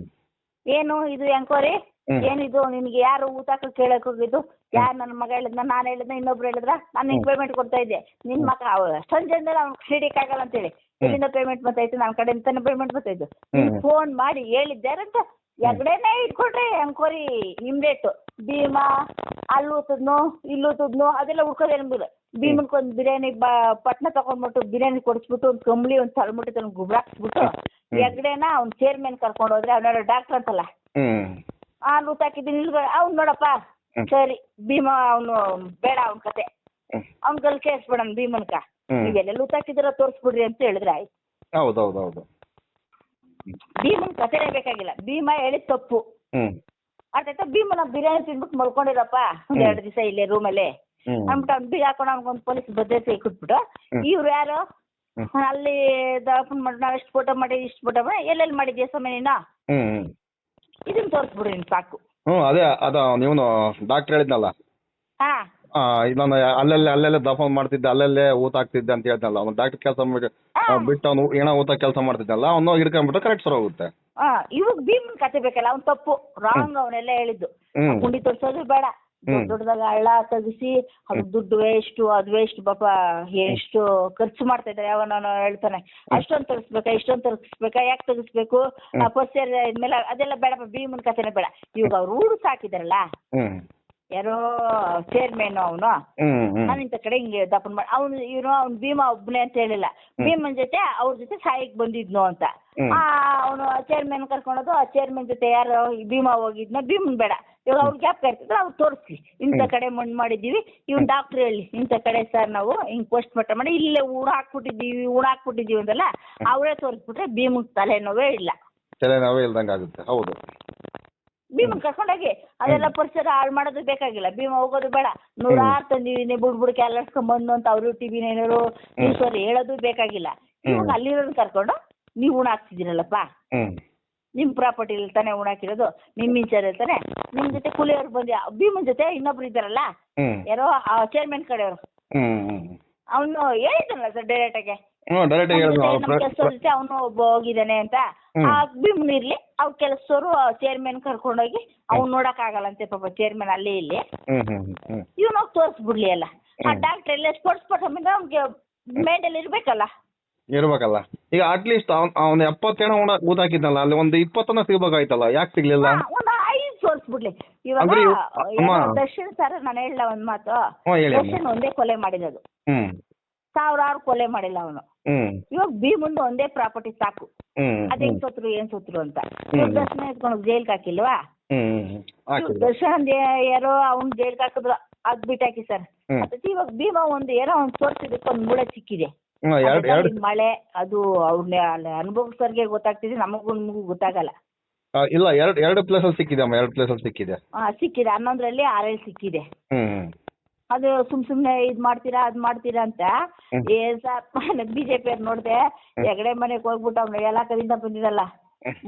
Speaker 2: ಏನು ಇದು ಎಂಕ್ವೈರಿ
Speaker 1: ಹ್ಮ್.
Speaker 2: ಏನಿದು ನಿನ್ಗೆ ಯಾರು ಊಟಕ್ಕೆ ಕೇಳಕ್ ಹೋಗಿದ್ದು? ಯಾರು ನನ್ನ ಮಗ ಹೇಳಿದ್ನ? ನಾನು ಹೇಳಿದ್ನ? ಇನ್ನೊಬ್ರು ಹೇಳಿದ್ರ? ನಾನು ನಿನ್ ಪೇಮೆಂಟ್ ಕೊಡ್ತಾ ಇದ್ದೆ. ನಿನ್ ಮಗ ಅಷ್ಟೊಂದ್ ಜನದಲ್ಲಿ ಅವ್ನು ಹಿಡಿಯಕ್ ಆಗಲ್ಲ ಅಂತೇಳಿ. ಇಲ್ಲಿಂದ ಪೇಮೆಂಟ್ ಬರ್ತಾ ಇತ್ತು? ನನ್ನ ಕಡೆಯಿಂದ ತಾನೇ ಪೇಮೆಂಟ್ ಬರ್ತಾಯಿದ್ದು
Speaker 1: ಹ್ಮ್.
Speaker 2: ಫೋನ್ ಮಾಡಿ ಹೇಳಿದ್ದಾರಂತ ಎಗಡೆನೇ ಇಟ್ಕೊಡ್ರಿ ಎಂಕ್ವೈರಿ ಇಮ್ಡೇಟ್ ಭೀಮಾ ಅಲ್ಲಿ ಊತದ್ನು ಇಲ್ಲಿ ಊತದ್ನು ಅದೆಲ್ಲ ಹುಡ್ಕೋದೇನು ಬಿಡು. ಭೀಮನ್ಕೊಂದು ಒಂದ್ ಬಿರಿಯಾನಿ ಬ ಪಟ್ನ ತಗೊಂಡ್ಬಿಟ್ಟು ಬಿರಿಯಾನಿ ಕೊಡಿಸ್ಬಿಟ್ಟು ಒಂದ್ ಕಂಬಳಿ ಒಂದ್ ತಳ್ಬಿಟ್ಟು ತಂದು ಗುಬ್ರ ಹಾಕ್ಸ್ಬಿಟ್ಟು ಎರಡೇನ ಅವ್ನ್ ಚೇರ್ಮನ್ ಕರ್ಕೊಂಡು ಹೋದ್ರೆ ಅವ್ನ ಡಾಕ್ಟರ್ ಅಂತಲ್ಲ. ಆ ಲೂತ್ ಹಾಕಿದ್ದೀನಿ ಅವ್ನ್ ನೋಡಪ್ಪ. ಸರಿ ಭೀಮ ಅವನು ಬೇಡ ಅವನ ಕತೆ. ಅವ್ನ ಗಲ್ ಕೇಳಿಸ್ಬಿಡಣ ಭೀಮನ್ಕ.
Speaker 1: ಹ್ಮ್.
Speaker 2: ನೀವೆಲ್ಲ ಲೂತ್ ಹಾಕಿದಿರ ತೋರಿಸ್ಬಿಡ್ರಿ ಅಂತ ಹೇಳಿದ್ರೆ ಆಯ್ತು.
Speaker 1: ಹೌದು ಹೌದು ಹೌದು.
Speaker 2: ಭೀಮನ್ ಕಥೆ ಬೇಕಾಗಿಲ್ಲ. ಭೀಮ ಹೇಳಿದ್ ತಪ್ಪು.
Speaker 1: ಹ್ಮ್.
Speaker 2: ಭೀಮ ನಾವ್ ಬಿರಿಯಾನಿ ತಿನ್ಬಿಟ್ಟು ಮಲ್ಕೊಂಡಿರಪ್ಪ. ಒಂದ್. ಎರಡು ದಿವಸ ಇಲ್ಲೇ ರೂಮಲ್ಲಿ ಅಂದ್ಬಿಟ್ಟು ಅವ್ನು ಬೀಗ ಹಾಕೊಂಡು ಅವ್ನಿಗೊಂದು ಪೊಲೀಸ್ ಭದ್ರತೆ ಕೊಟ್ಬಿಟ್ಟು. ಇವ್ರು ಯಾರು? ಅಲ್ಲಿ ದಾಪನ್ ಮಾಡಿ ನಾವ್ ಎಷ್ಟು ಫೋಟೋ ಮಾಡಿ ಇಷ್ಟು ಫೋಟೋ ಮಾಡಿ ಎಲ್ಲೆಲ್ಲಿ ಮಾಡಿದ್ಯಾ ಸಮಯ ನೀನು? ಇದನ್ನ ತೋರಿಸ್ಬಿಡ್ರಿ ನೀನು ಸಾಕು.
Speaker 1: ಹ್ಮ್ ಅದೇ ಅದ ನೀವು ಡಾಕ್ಟರ್ ಹೇಳಿದ್ನಲ್ಲ.
Speaker 2: ಹಾ.
Speaker 1: ಆ, ನಾನು ಅಲ್ಲಲ್ಲೇ ಅಲ್ಲಲ್ಲೇ ದಫನ್ ಮಾಡ್ತಿದ್ದೆ ಅಲ್ಲಲ್ಲೇ ಊತ ಆಗ್ತಿದ್ದೆ ಅಂತ ಹೇಳ್ತಾನಲ್ಲ ಅವ್ನು ಡಾಕ್ಟರ್ ಕೆಲಸ ಬಿಟ್ಟು ಅವನು ಏನೋ ಊತ ಕೆಲಸ ಮಾಡ್ತಿದ್ದಲ್ಲ ಅವನು ಹಿಡ್ಕೊಂಡ್ಬಿಟ್ಟು ಕರೆಕ್ಟ್ ಸರ್ ಹೋಗುತ್ತೆ
Speaker 2: ಇವಾಗ ಭೀಮನ್ ಕತೆ ಬೇಕಲ್ಲ ಅವ್ನು ತಪ್ಪು ರಾಂಗ್ ಅವನೆಲ್ಲ ಹೇಳಿದ್ದು.
Speaker 1: ಆ
Speaker 2: ಗುಂಡಿ ತೋರ್ಸೋದು ಬೇಡ ದೊಡ್ಡದಾಗ ಹಳ್ಳ ತೆಗಿಸಿ ಅದು ದುಡ್ಡು ವೇಸ್ಟ್ ಅದ್ ವೇಸ್ಟ್ ಪಾಪ ಎಷ್ಟು ಖರ್ಚು ಮಾಡ್ತಾ ಇದ್ದಾರೆ ಅವನು ಹೇಳ್ತಾನೆ. ಅಷ್ಟೊಂದು ತರಿಸ್ಬೇಕಾ ಇಷ್ಟೊಂದು ತರಿಸ್ಬೇಕಾ ಯಾಕೆ ತೆಗಿಸ್ಬೇಕು ಆ ಫಸ್ಟ್ ಇಯರ್ ಇದ್ಮೇಲೆ ಅದೆಲ್ಲ ಬೇಡಪ್ಪ ಭೀಮನ್ ಕತೆನೇ ಬೇಡ. ಇವಾಗ ಅವ್ರು ಊರು ಹಾಕಿದಾರಲ್ಲ ಯಾರೋ ಚೇರ್ಮನ್ ಅವನು. ನಾನು ಇಂಥ ಕಡೆ ಹಿಂಗೆ ದಪ್ಪನ್ ಮಾಡಿ ಅವನು ಇವನು ಅವ್ನು ಭೀಮ ಒಬ್ಬನೇ ಅಂತ ಹೇಳಿಲ್ಲ. ಭೀಮನ್ ಜೊತೆ ಅವ್ರ ಜೊತೆ ಸಾಯಿಗೆ ಬಂದಿದ್ನು ಅಂತ.
Speaker 1: ಆ
Speaker 2: ಅವನು ಚೇರ್ಮನ್ ಕರ್ಕೊಂಡೋದು ಆ ಚೇರ್ಮನ್ ಜೊತೆ ಯಾರು ಭೀಮ ಹೋಗಿದ್ನ. ಭೀಮನ್ ಬೇಡ. ಇವಾಗ ಅವ್ರು ಗ್ಯಾಪ್ ಕರ್ತಿದ್ರೆ ಅವ್ರು ತೋರಿಸ್ಲಿ ಇಂಥ ಕಡೆ ಮಣ್ಣು ಮಾಡಿದ್ದೀವಿ ಇವ್ನು ಡಾಕ್ಟ್ರ್ ಹೇಳಿ ಇಂಥ ಕಡೆ ಸರ್ ನಾವು ಹಿಂಗೆ ಪೋಸ್ಟ್ ಮಾರ್ಟಮ್ ಮಾಡಿ ಇಲ್ಲೇ ಉಣ ಹಾಕ್ಬಿಟ್ಟಿದ್ದೀವಿ ಉಣ ಹಾಕ್ಬಿಟ್ಟಿದ್ದೀವಿ ಅಂತಲ್ಲ ಅವರೇ ತೋರಿಸ್ಬಿಟ್ರೆ ಭೀಮಗ್ ತಲೆನೋವೇ ಇಲ್ಲ.
Speaker 1: ತಲೆನೋವೇ ಇಲ್ದಂಗೆ ಆಗುತ್ತೆ ಹೌದು.
Speaker 2: ಭೀಮನ್ ಕರ್ಕೊಂಡೋಗಿ ಅದೆಲ್ಲ ಪರಿಸರ ಹಾಳು ಮಾಡೋದು ಬೇಕಾಗಿಲ್ಲ. ಭೀಮ ಹೋಗೋದು ಬೇಡ. ನೂರಾರು ತಂದಿದ್ದೀನಿ ಬುಡ್ ಬುಡ್ಕೆ ಅಲ್ಲಾಡ್ಸ್ಕೊಂಡ್ ಬಂದು ಅಂತ ಅವರು ಟಿವಿ ನೈನರು ನ್ಯೂಸ್ ಅವ್ರು ಹೇಳೋದು ಬೇಕಾಗಿಲ್ಲ. ಇವಾಗ ಅಲ್ಲಿರೋದು ಕರ್ಕೊಂಡು ನೀವು ಉಣ ಹಾಕ್ತಿದ್ದೀರಲ್ಲಪ್ಪ
Speaker 1: ಹ್ಮ್.
Speaker 2: ನಿಮ್ ಪ್ರಾಪರ್ಟಿಲಿ ತಾನೇ ಉಣ ಹಾಕಿರೋದು ನಿಮ್ ಇಂಚರ್ ತಾನೆ? ನಿಮ್ ಜೊತೆ ಕೂಲಿಯವ್ರು ಬಂದಿ ಭೀಮನ್ ಜೊತೆ ಇನ್ನೊಬ್ರು ಇದ್ದಾರಲ್ಲ? ಯಾರೋ ಚೇರ್ಮನ್ ಕಡೆಯವರು. ಅವನು ಹೇಳಿದ್ನಲ್ಲ ಸರ್ ಡೈರೆಕ್ಟ್ ಆಗಿ.
Speaker 1: ಹ್ಞೂ ಡೈರೆಕ್ಟ್ ಹೇಳಿದ್ರು
Speaker 2: ಅವನು ಒಬ್ಬ ಹೋಗಿದ್ದಾನೆ ಅಂತ. ಇರ್ಲಿ ಅವ್ರ ಕೆಲಸದವರು ಚೇರ್ಮನ್ ಕರ್ಕೊಂಡೋಗಿ ಅವ್ನು ನೋಡಕ್ ಆಗಲ್ಲಂತೆ ಪಾಪ ಚೇರ್ಮನ್ ಅಲ್ಲಿ ಇಲ್ಲಿ
Speaker 1: ಹ್ಮ್ ಹ್ಮ್ ಹ್ಮ್
Speaker 2: ಬಿಡ್ಲಿ ಹೋಗಿ ತೋರಿಸ್ಬಿಡ್ಲಿ ಅಲ್ಲ ಆ. ಡಾಕ್ಟರ್ ಎಲ್ಲ ಸ್ಪೋರ್ಟ್ಸ್ ಪರ್ಸನ್ ಅವ್ನಿಗೆ ಮೇಡಲ್ ಇರ್ಬೇಕಲ್ಲ.
Speaker 1: ಇರ್ಬೇಕಲ್ಲ. ಈಗ ಅಟ್ಲೀಸ್ಟ್ ಲೀಸ್ಟ್ ಅವ್ನ ಎಪ್ಪತ್ತೇನೋ ಉಣ ಊತ ಹಾಕಿದ್ನಲ್ಲ ಅಲ್ಲಿ ಒಂದು ಇಪ್ಪತ್ತನ ಸಿಗ್ಬೇಕಾಯ್ತಲ್ಲ ಯಾಕೆ ಸಿಗ್ಲಿಲ್ಲ?
Speaker 2: ಹಾ, ಒಂದು ಐದು ತೋರಿಸ್ಬಿಡ್ಲಿ. ಇವಾಗ
Speaker 1: ಅಂದ್ರೆ ಇವ್- ಅಮ್ಮ.
Speaker 2: ಏನೋ ದರ್ಶನ್ ಸರ್ ನಾನು ಹೇಳ ಒಂದ್ ಮಾತು.
Speaker 1: ಹ್ಞೂ ಹೇಳಿ ಅಮ್ಮ.
Speaker 2: ದರ್ಶನ್ ಒಂದೇ ಕೊಲೆ ಮಾಡಿರೋದು.
Speaker 1: ಹ್ಮ್.
Speaker 2: ಸಾವಿರಾರು ಕೊಲೆ ಮಾಡಿಲ್ಲ ಅವನು. ಇವಾಗ ಭೀಮಂದು ಒಂದೇ ಪ್ರಾಪರ್ಟಿ ಸಾಕು. ಅದೇನ್ ಸೋತ್ರು ಏನ್ ಸೋತ್ರು ಅಂತ. ದರ್ಶನ ಎತ್ಕೊಂಡು ಜೈಲ್ಗೆ ಹಾಕಿಲ್ವಾ? ದರ್ಶನ್ ಯಾರೋ ಅವ್ನ್ ಜೈಲ್ಗೆ ಹಾಕಿದ್ರು ಅದ್ ಬಿಟ್ಟಾಕಿ ಸರ್. ಇವಾಗ ಭೀಮ ಒಂದು ಏನೋ ಅವ್ನ್ ತೋರ್ಸಿದಕ್ಕೆ ಒಂದ್ ಮೂಳೆ ಸಿಕ್ಕಿದೆ. ಮಳೆ ಅದು ಅವ್ರನ್ನ ಅನುಭವಿಸೋರ್ಗೆ ಗೊತ್ತಾಗ್ತಿದೆ ನಮಗೂ ನಿಮಗೂ ಗೊತ್ತಾಗಲ್ಲ.
Speaker 1: ಇಲ್ಲ ಎರಡು ಎರಡು ಪ್ಲೇಸಲ್ಲಿ ಸಿಕ್ಕಿದೆ ಅಮ್ಮ ಎರಡು ಪ್ಲೇಸಲ್ಲಿ ಸಿಕ್ಕಿದೆ.
Speaker 2: ಆ, ಸಿಕ್ಕಿದೆ. ಹನ್ನೊಂದರಲ್ಲಿ ಆರೇಳು ಸಿಕ್ಕಿದೆ.
Speaker 1: ಹ್ಮ್.
Speaker 2: ಅದು ಸುಮ್ ಸುಮ್ನೆ ಇದ್ ಮಾಡ್ತೀರಾ ಅದ್ ಮಾಡ್ತೀರಾ ಅಂತ. ಏ ಸರ್ ಬಿಜೆಪಿ ಅವ್ರು ನೋಡ್ದೆ ಹೆಗಡೆ ಮನೆಗೆ ಹೋಗ್ಬಿಟ್ಟು ಅವ್ನ ಕಡೆಯಿಂದ ಬಂದಿದಲ್ಲ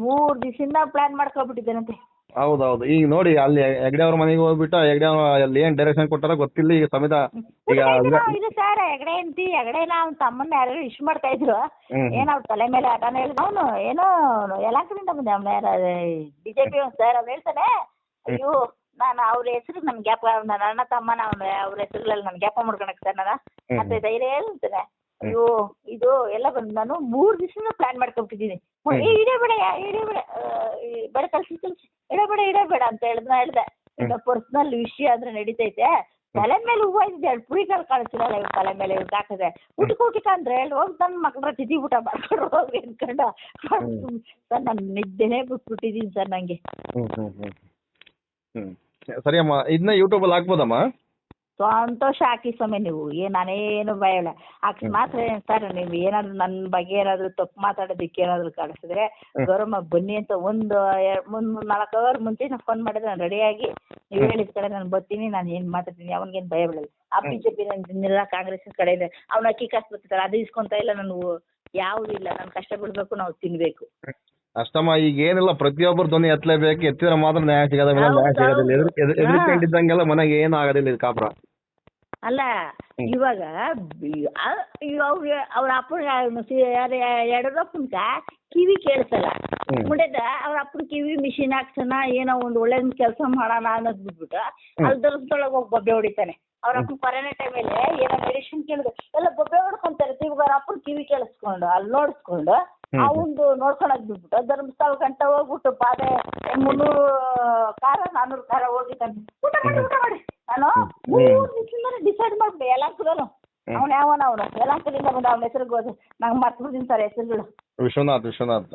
Speaker 2: ಮೂರ್ ದಿವಸದಿಂದ ಪ್ಲಾನ್ ಮಾಡ್ಕೊಬಿಟ್ಟಿದ್ದೇನಂತೆ.
Speaker 1: ಹೌದೌದು. ಈಗ ನೋಡಿ ಅಲ್ಲಿ ಹೆಗ್ಡೆ ಅವ್ರ ಮನೆಗೆ ಹೋಗ್ಬಿಟ್ಟು ಹೆಗ್ಡೆ ಅವ್ರು ಅಲ್ಲಿ ಏನ್ ಡೈರೆಕ್ಷನ್ ಕೊಟ್ಟಾರ ಗೊತ್ತಿಲ್ಲ ಈಗ ಸಮೇತ ಈಗ
Speaker 2: ಇದು ಸರ್ ಹೆಗಡೆ ಅಂತಿ ಹೆಗಡೆನ ಅವ್ನ ತಮ್ಮನ್ನ ಯಾರು ಇಶ್ ಮಾಡ್ತಾ ಇದ್ರು.
Speaker 1: ಏನ್
Speaker 2: ಏನೋ ಅವ್ರ ತಲೆ ಮೇಲೆ ಆಟನ ಹೇಳಿದ ಅವನು ಏನೋ ಯಲಾಕದಿಂದ ಬಂದೆ ಅವ್ನ ಯಾರ ಬಿಜೆಪಿ ಅವ್ನು ಸರ್ ಅವ್ನು ಹೇಳ್ತಾನೆ ಅಯ್ಯೋ ನಾನು ಅವ್ರ ಹೆಸರು ನನ್ ಗ್ಯಾಪ ನನ್ನ ಅಣ್ಣ ತಮ್ಮ ನಾವು ಅವ್ರ ಹೆಸರುಗಳಲ್ಲಿ ನನ್ ಗ್ಯಾಪ ಮಾಡ್ಕೊಳಕ್ ಸರ್ ನಾನು. ಮತ್ತೆ ಧೈರ್ಯ ಹೇಳ್ತಾನೆ. ಅಯ್ಯೋ ಇದು ಎಲ್ಲ ಬಂದು ನಾನು ಮೂರ್ ದಿವಸ ಪ್ಲಾನ್ ಮಾಡ್ಕೊಂಡ್ಬಿಟ್ಟಿದೀನಿ
Speaker 1: ಇಡೇ
Speaker 2: ಏ ಇಡಬೇಡ ಇಡಬೇಡ ಬೇಡ. ಕಳ್ಸಿ ಕಳ್ಸಿ ಇಡಬೇಡ ಇಡಬೇಡ ಅಂತ ಹೇಳಿದ್ನ ಹೇಳ್ದೆ. ಇದು ಪರ್ಸನಲ್ ವಿಷಯ ಅಂದ್ರೆ ನಡೀತೈತೆ. ತಲೆ ಮೇಲೆ ಹೂವ ಇದ್ದೆ ಎರಡು ಪುರಿಕಾಳು ಕಳಿಸಿರಲ್ಲ ಇವ್ರ ತಲೆ ಮೇಲೆ ಇವ್ರು ಹಾಕಿದೆ ಊಟಕ್ಕೆ ಊಟಕ್ಕೆ ಅಂದ್ರೆ ಹೇಳಿ ಹೋಗಿ ನನ್ನ ಮಕ್ಕಳ ತಿಥಿ ಊಟ ಮಾಡ್ಕೊಂಡು ಹೋಗಿ ಅನ್ಕೊಂಡ ಸರ್ ನಾನು ನಿದ್ದೆನೇ ಬಿಟ್ಬಿಟ್ಟಿದ್ದೀನಿ ಸರ್ ನಂಗೆ.
Speaker 1: ಹ್ಮ್. ಸರಿ ಅಮ್ಮ ಇದನ್ನ ಯೂಟ್ಯೂಬಲ್ಲಿ ಹಾಕ್ಬೋದಮ್ಮ?
Speaker 2: ಸಂತೋಷ ಹಾಕಿ ಸ್ವಾಮಿ ನೀವು. ಏ ನಾನೇನು ಭಯ ಇಲ್ಲ ಮಾತ್ರ ಸರ್ ನೀವು ಏನಾದ್ರು ನನ್ನ ಬಗ್ಗೆ ಏನಾದ್ರು ತಪ್ಪು ಮಾತಾಡೋದಕ್ಕೆ ಏನಾದ್ರು ಕಾಣಿಸಿದ್ರೆ ಗೌರಮ್ಮ ಬನ್ನಿ ಅಂತ ಒಂದು ಮುಂದ್ ನಾಲ್ಕು ಅವರ್ ಮುಂಚೆ ನಾನು ಫೋನ್ ಮಾಡಿದ್ರೆ ನಾನು ರೆಡಿಯಾಗಿ ನೀವು ಹೇಳಿದ ಕಡೆ ನಾನು ಬರ್ತೀನಿ ನಾನು ಏನ್ ಮಾತಾಡ್ತೀನಿ ಅವನಿಗೇನು ಭಯ ಬಿಡಲ್ಲ ಆ ಬಿ ಜೆ ಪಿ ಕಾಂಗ್ರೆಸ್ ಕಡೆ ಇದೆ. ಅವ್ನ ಅಕ್ಕಿ ಕಾಸು ಬರ್ತಾರೆ ಅದು ಇಸ್ಕೊಂತ ಇಲ್ಲ ನಾನು ಯಾವುದೂ ಇಲ್ಲ ನಾನು ಕಷ್ಟ ಬಿಡಬೇಕು ನಾವು ತಿನ್ಬೇಕು.
Speaker 1: ಅಷ್ಟಮ್ಮ ಈಗ ಏನಿಲ್ಲ ಪ್ರತಿಯೊಬ್ಬರು ಧ್ವನಿ ಎತ್ತಲೇಬೇಕು ಎತ್ತಿದ್ರೆ ಮಾತ್ರ ನ್ಯಾಯ ಸಿಗೋದ ಮೇಲೆ ನ್ಯಾಯ ಸಿಗೋದಿಲ್ಲ. ಎದುರು ಎದುರು- ಎದುರ್ಕೊಂಡಿದ್ದಂಗೆಲ್ಲ ಮನೆಗೆ ಏನು ಆಗೋದಿಲ್ಲ ಇದು ಕಾಪುರ.
Speaker 2: ಅಲ್ಲ ಇವಾಗ ಅವ್ರ ಅವ್ರ ಅಪ್ಪನ ಯಾರ ಯಡಿಯೂರಪ್ಪನ್ಕ ಕಿವಿ ಕೇಳ್ಸಲ್ಲ. ಮುಂಡೆದ ಅವ್ರ ಅಪ್ಪನ ಕಿವಿ ಮಿಷಿನ್ ಹಾಕ್ಸೋಣ ಏನೋ ಒಂದು ಒಳ್ಳೆ ಕೆಲಸ ಮಾಡೋಣ ಅನ್ನೋದ್ ಬಿಟ್ಬಿಟ್ಟು ಅಲ್ಲಿ ದರ್ಸದೊಳಗೆ ಹೋಗಿ ಬೊಬ್ಬೆ ಹೊಡಿತಾನೆ. ಅವ್ರ ಅಪ್ಪನ ಕೊರೋನಾ ಟೈಮಲ್ಲಿ ಏನೋ ಮೆಡಿಸಿನ್ ಕೇಳಿದ್ರು. ಎಲ್ಲ ಬೊಬ್ಬೆ ಹೊಡ್ಕೊಂತಾರೆ ಇವಾಗ ಅವ್ರ ಅಪ್ಪನ ಕಿವಿ ಕೇಳಿಸ್ಕೊಂಡು ಅಲ್ಲಿ ನೋಡಿಸ್ಕೊಂಡು. ಅವಂದು ನೋಡ್ಕೊಳಕ್ ಬಿಟ್ಬಿಟ್ಟು ಧರ್ಮಸ್ಥಳ ಗಂಟ ಹೋಗ್ಬಿಟ್ಟು ಪಾದೆ ಮುನ್ನೂರು ಕಾರ ನಾನ್ನೂರು ಕಾರ ಹೋಗಿದ್ದಾನೆ. ಊಟ ಮಾಡಿ ಊಟ ಮಾಡಿ. ನಾನು ಮೂರು ದಿವಸದಿಂದ ಡಿಸೈಡ್ ಮಾಡ್ಬಿಟ್ಟೆ ಎಲ್ಲ ಅವನು ಯಾವನ ಅವನು? ಯಲಹಂಕದಿಂದ ಬಂದ ಅವನ ಹೆಸರು ಗೊತ್ತು ನಂಗೆ ಮರ್ತ್ಬಿಡ್ತೀನಿ ಸರ್ ಹೆಸರುಗಳು.
Speaker 1: ವಿಶ್ವನಾಥ್ ವಿಶ್ವನಾಥ್.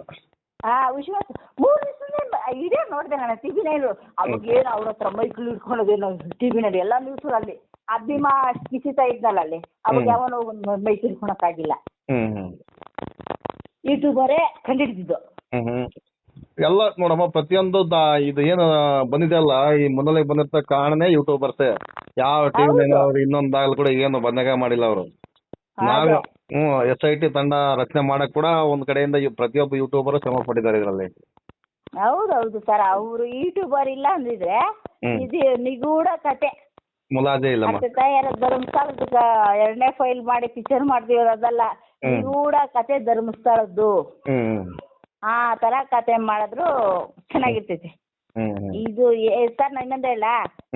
Speaker 2: ಹಾ ವಿಶ್ವಾಸ ಮೂರು ದಿವಸದಿಂದ ಇದೇ ನೋಡಿದೆ ನಾನು ಟಿ ವಿ ನೈನು ಅವಾಗ ಏನು ಅವ್ರ ಹತ್ರ ಮೈಕ್ಳು ಇಟ್ಕೊಳ್ಳೋದೇನು ಟಿ ವಿ ನಲ್ಲಿ ಎಲ್ಲ ನ್ಯೂಸು ಅಲ್ಲಿ. ಅಭಿಮಾ ಕಿಸಿತಾ ಇದ್ನಲ್ಲ ಅಲ್ಲಿ. ಅವಾಗ. ಯಾವನೋ ಒಂದು ಮೈಕ್ ಇಟ್ಕೊಳಕ್ಕಾಗಿಲ್ಲ ಯೂಟ್ಯೂಬರೇ ಕಂಡಿಡ್ದಿದ್ದು
Speaker 1: ಎಲ್ಲ ನೋಡಮ್ಮ ಪ್ರತಿಯೊಂದು ದಾ- ಇದು ಏನು ಬಂದಿದೆ ಅಲ್ಲ ಈ ಮುನ್ನೆಲೆ ಬಂದಿರ್ತ ಕಾರಣನೇ ಯೂಟ್ಯೂಬರ್ಸ್ ಯಾವ ಟಿವಿ
Speaker 2: ಹೌದು.
Speaker 1: ಅವ್ರು ಇನ್ನೊಂದಾಗಲು ಕೂಡ ಏನು ಬಂದಾಗ ಮಾಡಿಲ್ಲ ಅವರು ನಾವೇ. ಹ್ಮ್ ಎಸ್ ಐ ಟಿ ತಂಡ ರಚನೆ ಮಾಡಕ್ ಕೂಡ ಒಂದ್ ಕಡೆಯಿಂದ ಇವ್- ಪ್ರತಿಯೊಬ್ಬ ಯೂಟ್ಯೂಬರ್ ಶ್ರಮ ಪಟ್ಟಿದ್ದಾರೆ ಇದರಲ್ಲಿ
Speaker 2: ಹೌದೌದು ಸರ್ ಅವರು ಯೂಟ್ಯೂಬರ್ ಇಲ್ಲ ಅಂದಿದ್ರೆ
Speaker 1: ಹ್ಮ್.
Speaker 2: ಇದು ನಿಗೂಢ ಕತೆ
Speaker 1: ಮುಲಾಜೆ ಇಲ್ಲಮ್ಮ
Speaker 2: ಧರ್ಮಸ್ಥಳದ ಎರಡನೇ ಫೈಲ್ ಮಾಡಿ ಪಿಕ್ಚರ್ ಮಾಡ್ತೀವಿ ಅದೆಲ್ಲ. ನಿಗೂಢ ಕತೆ ಧರ್ಮಸ್ಥಳದ್ದು. ಆ ತರ ಕತೆ ಮಾಡಿದ್ರು ಚೆನ್ನಾಗಿರ್ತೈತಿ. ಇದು ಸರ್ ನಾನು ಇಲ್ಲ ಹೇಳ.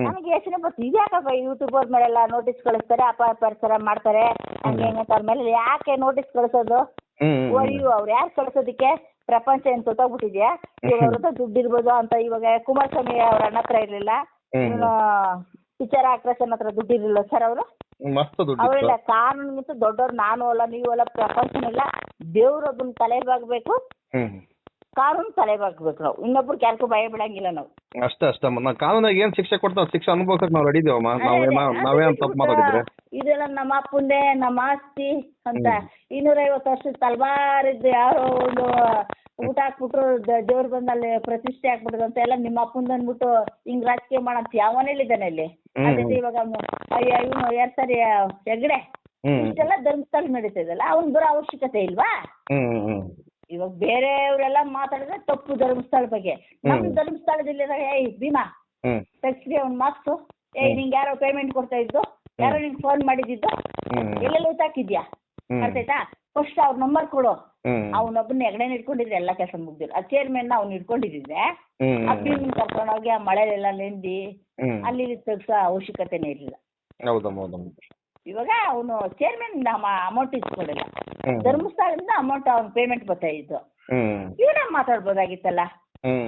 Speaker 2: ನಮಗೆ ಯೋಚನೆ ಬರ್ತು ಇದ್ಯಾಕಪ್ಪ ಯೂಟ್ಯೂಬರ್ ಮೇಲೆಲ್ಲ ನೋಟಿಸ್ ಕಳಿಸ್ತಾರೆ ಅಪರಿಸರ ಮಾಡ್ತಾರೆ ಹಂಗೆ ಹಿಂಗೆ ಅಂತ ಮೇಲೆ ಯಾಕೆ ನೋಟಿಸ್ ಕಳಿಸೋದು? ಅಯ್ಯೋ ಅವ್ರು ಯಾರು ಕಳ್ಸೋದಕ್ಕೆ? ಪ್ರಪಂಚ ಏನ್ ತೊಟ್ಟೋಗ್ಬಿಟ್ಟಿದ್ಯಾ ಇವಾಗ ಅವ್ರ ಹತ್ರ ದುಡ್ಡು ಇರ್ಬೋದು ಅಂತ ಇವಾಗ ಕುಮಾರಸ್ವಾಮಿ ಅವ್ರ ಅಣ್ಣ ಹತ್ರ ಇರ್ಲಿಲ್ಲ
Speaker 1: ಇನ್ನು
Speaker 2: ಪಿಕ್ಚರ್ ಆಕ್ಟ್ರೆಸ್ ಹತ್ರ ದುಡ್ಡು ಇರ್ಲಿಲ್ಲ. ಸರ್ ಅವರು?
Speaker 1: ಮಸ್ತ್
Speaker 2: ಅವರೆಲ್ಲ ಕಾನೂನಿಗಿಂತ ದೊಡ್ಡವ್ರು ನಾನು ಅಲ್ಲ ನೀವು ಅಲ್ಲ ಪ್ರಪಂಚನೆಲ್ಲ ದೇವ್ರು ಅದನ್ನ ತಲೆ ಬಾಗ್ಬೇಕು
Speaker 1: ಹ್ಮ್.
Speaker 2: ಕಾನೂನು ತಲೆ ಹಾಕ್ಬೇಕು ನಾವು. ಇನ್ನೊಬ್ರಿಗೆ ಯಾರಿಗೂ ಭಯ ಬಿಡಂಗಿಲ್ಲ ನಾವು.
Speaker 1: ಅಷ್ಟೇ ಅಷ್ಟಮ್ಮ ನಾವು ಕಾನೂನಾಗ ಏನ್ ಶಿಕ್ಷೆ ಕೊಡ್ತಾವ್ ಶಿಕ್ಷೆ ಅನುಭವಿಸಕ್ಕೆ ನಾವು ರೆಡಿ ಇದೀವಮ್ಮ
Speaker 2: ನಾವೇ
Speaker 1: ನಾವೇನ ತಪ್ಪು
Speaker 2: ಮಾಡಿದ್ರೆ
Speaker 1: ಮಾತಾಡಿದ್ರೆ
Speaker 2: ಇದೆಲ್ಲ ನಮ್ಮ ಅಪ್ಪಂದೆ ನಮ್ಮ ಆಸ್ತಿ ಅಂತ. ಇನ್ನೂರೈವತ್ತು ವರ್ಷದ ತಲವಾರಿದ್ದು ಯಾರೋ ಒಂದು ಊಟ ಹಾಕ್ಬಿಟ್ರು ದೇವ್ರ ಬಂದಲ್ಲಿ ಪ್ರತಿಷ್ಠೆ ಹಾಕ್ಬಿಟ್ರು ಅಂತ ಎಲ್ಲ ನಿಮ್ಮ ಅಪ್ಪಂದು ಅಂದ್ಬಿಟ್ಟು ಹಿಂಗ್ ರಾಜಕೀಯ ಮಾಡಂತ ಯಾವನೇಲಿ ಹೇಳಿದ್ದಾನೆ ಇಲ್ಲಿ
Speaker 1: ಅದಕ್ಕೆ
Speaker 2: ಅದೇ ಇವಾಗ ಇವನು ಯಾರು ಸರಿ ಹೆಗ್ಡೆ.
Speaker 1: ಹ್ಮ್.
Speaker 2: ಇಷ್ಟೆಲ್ಲ ಧರ್ಮಸ್ಥಳ ನಡೀತದಲ್ಲ ಅವ್ನ್ ಬರೋ ಅವಶ್ಯಕತೆ ಇಲ್ವಾ?
Speaker 1: ಹ್ಮ್ ಹ್ಮ್ ಹ್ಮ್.
Speaker 2: ಇವಾಗ ಬೇರೆಯವರೆಲ್ಲ ಮಾತಾಡಿದ್ರೆ ತಪ್ಪು ಧರ್ಮಸ್ಥಳ ಬಗ್ಗೆ.
Speaker 1: ನಮ್.
Speaker 2: ಧರ್ಮಸ್ಥಳದಲ್ಲಿ ಏಯ್ ಭೀಮಾ. ತೆಗ್ಸ್ರಿ ಅವ್ನ ಏ ಏಯ್
Speaker 1: ಹ್ಮ್.
Speaker 2: ನಿಂಗೆ ಯಾರೋ ಪೇಮೆಂಟ್ ಕೊಡ್ತಾ ಇದ್ದು ಯಾರೋ ನಿಂಗೆ ಫೋನ್ ಮಾಡಿದ್ದು? ಎಲ್ಲೆಲ್ಲ
Speaker 1: ಹ್ಮ್.
Speaker 2: ಅರ್ಥಾಯ್ತಾ ಫಸ್ಟ್ ಅವ್ರ ನಂಬರ್ ಕೊಡು. ಅವನೊಬ್ಬನ ಎಗಡೆ ಇಟ್ಕೊಂಡಿದ್ರೆ ಎಲ್ಲಾ ಕೆಲಸ ಮುಗ್ದಿಲ್ಲ ಆ ಚೇರ್ಮನ್ ಅವ್ನು ಇಟ್ಕೊಂಡಿದ್ರೆ ಆ ಕರ್ಕೊಂಡೋಗಿ ಆ ಮಳೆಲೆಲ್ಲ ನೆಂದಿ ಅಲ್ಲಿ ತಗ್ಸೋ ಅವಶ್ಯಕತೆನೇ ಇರ್ಲಿಲ್ಲ. ಇವಾಗ ಅವನು ಚೇರ್ಮನ್ ಇಂದ ಅಮೌಂಟ್ ಇಸ್ಕೊಡಲ್ಲ. ಧರ್ಮಸ್ಥಳದಿಂದ ಅಮೌಂಟ್ ಅವ್ನ ಪೇಮೆಂಟ್ ಬರ್ತಾ
Speaker 1: ಇದ್ದು.
Speaker 2: ಇವನೇ ಮಾತಾಡ್ಬೋದಾಗಿತ್ತಲ್ಲ?
Speaker 1: ಹ್ಮ್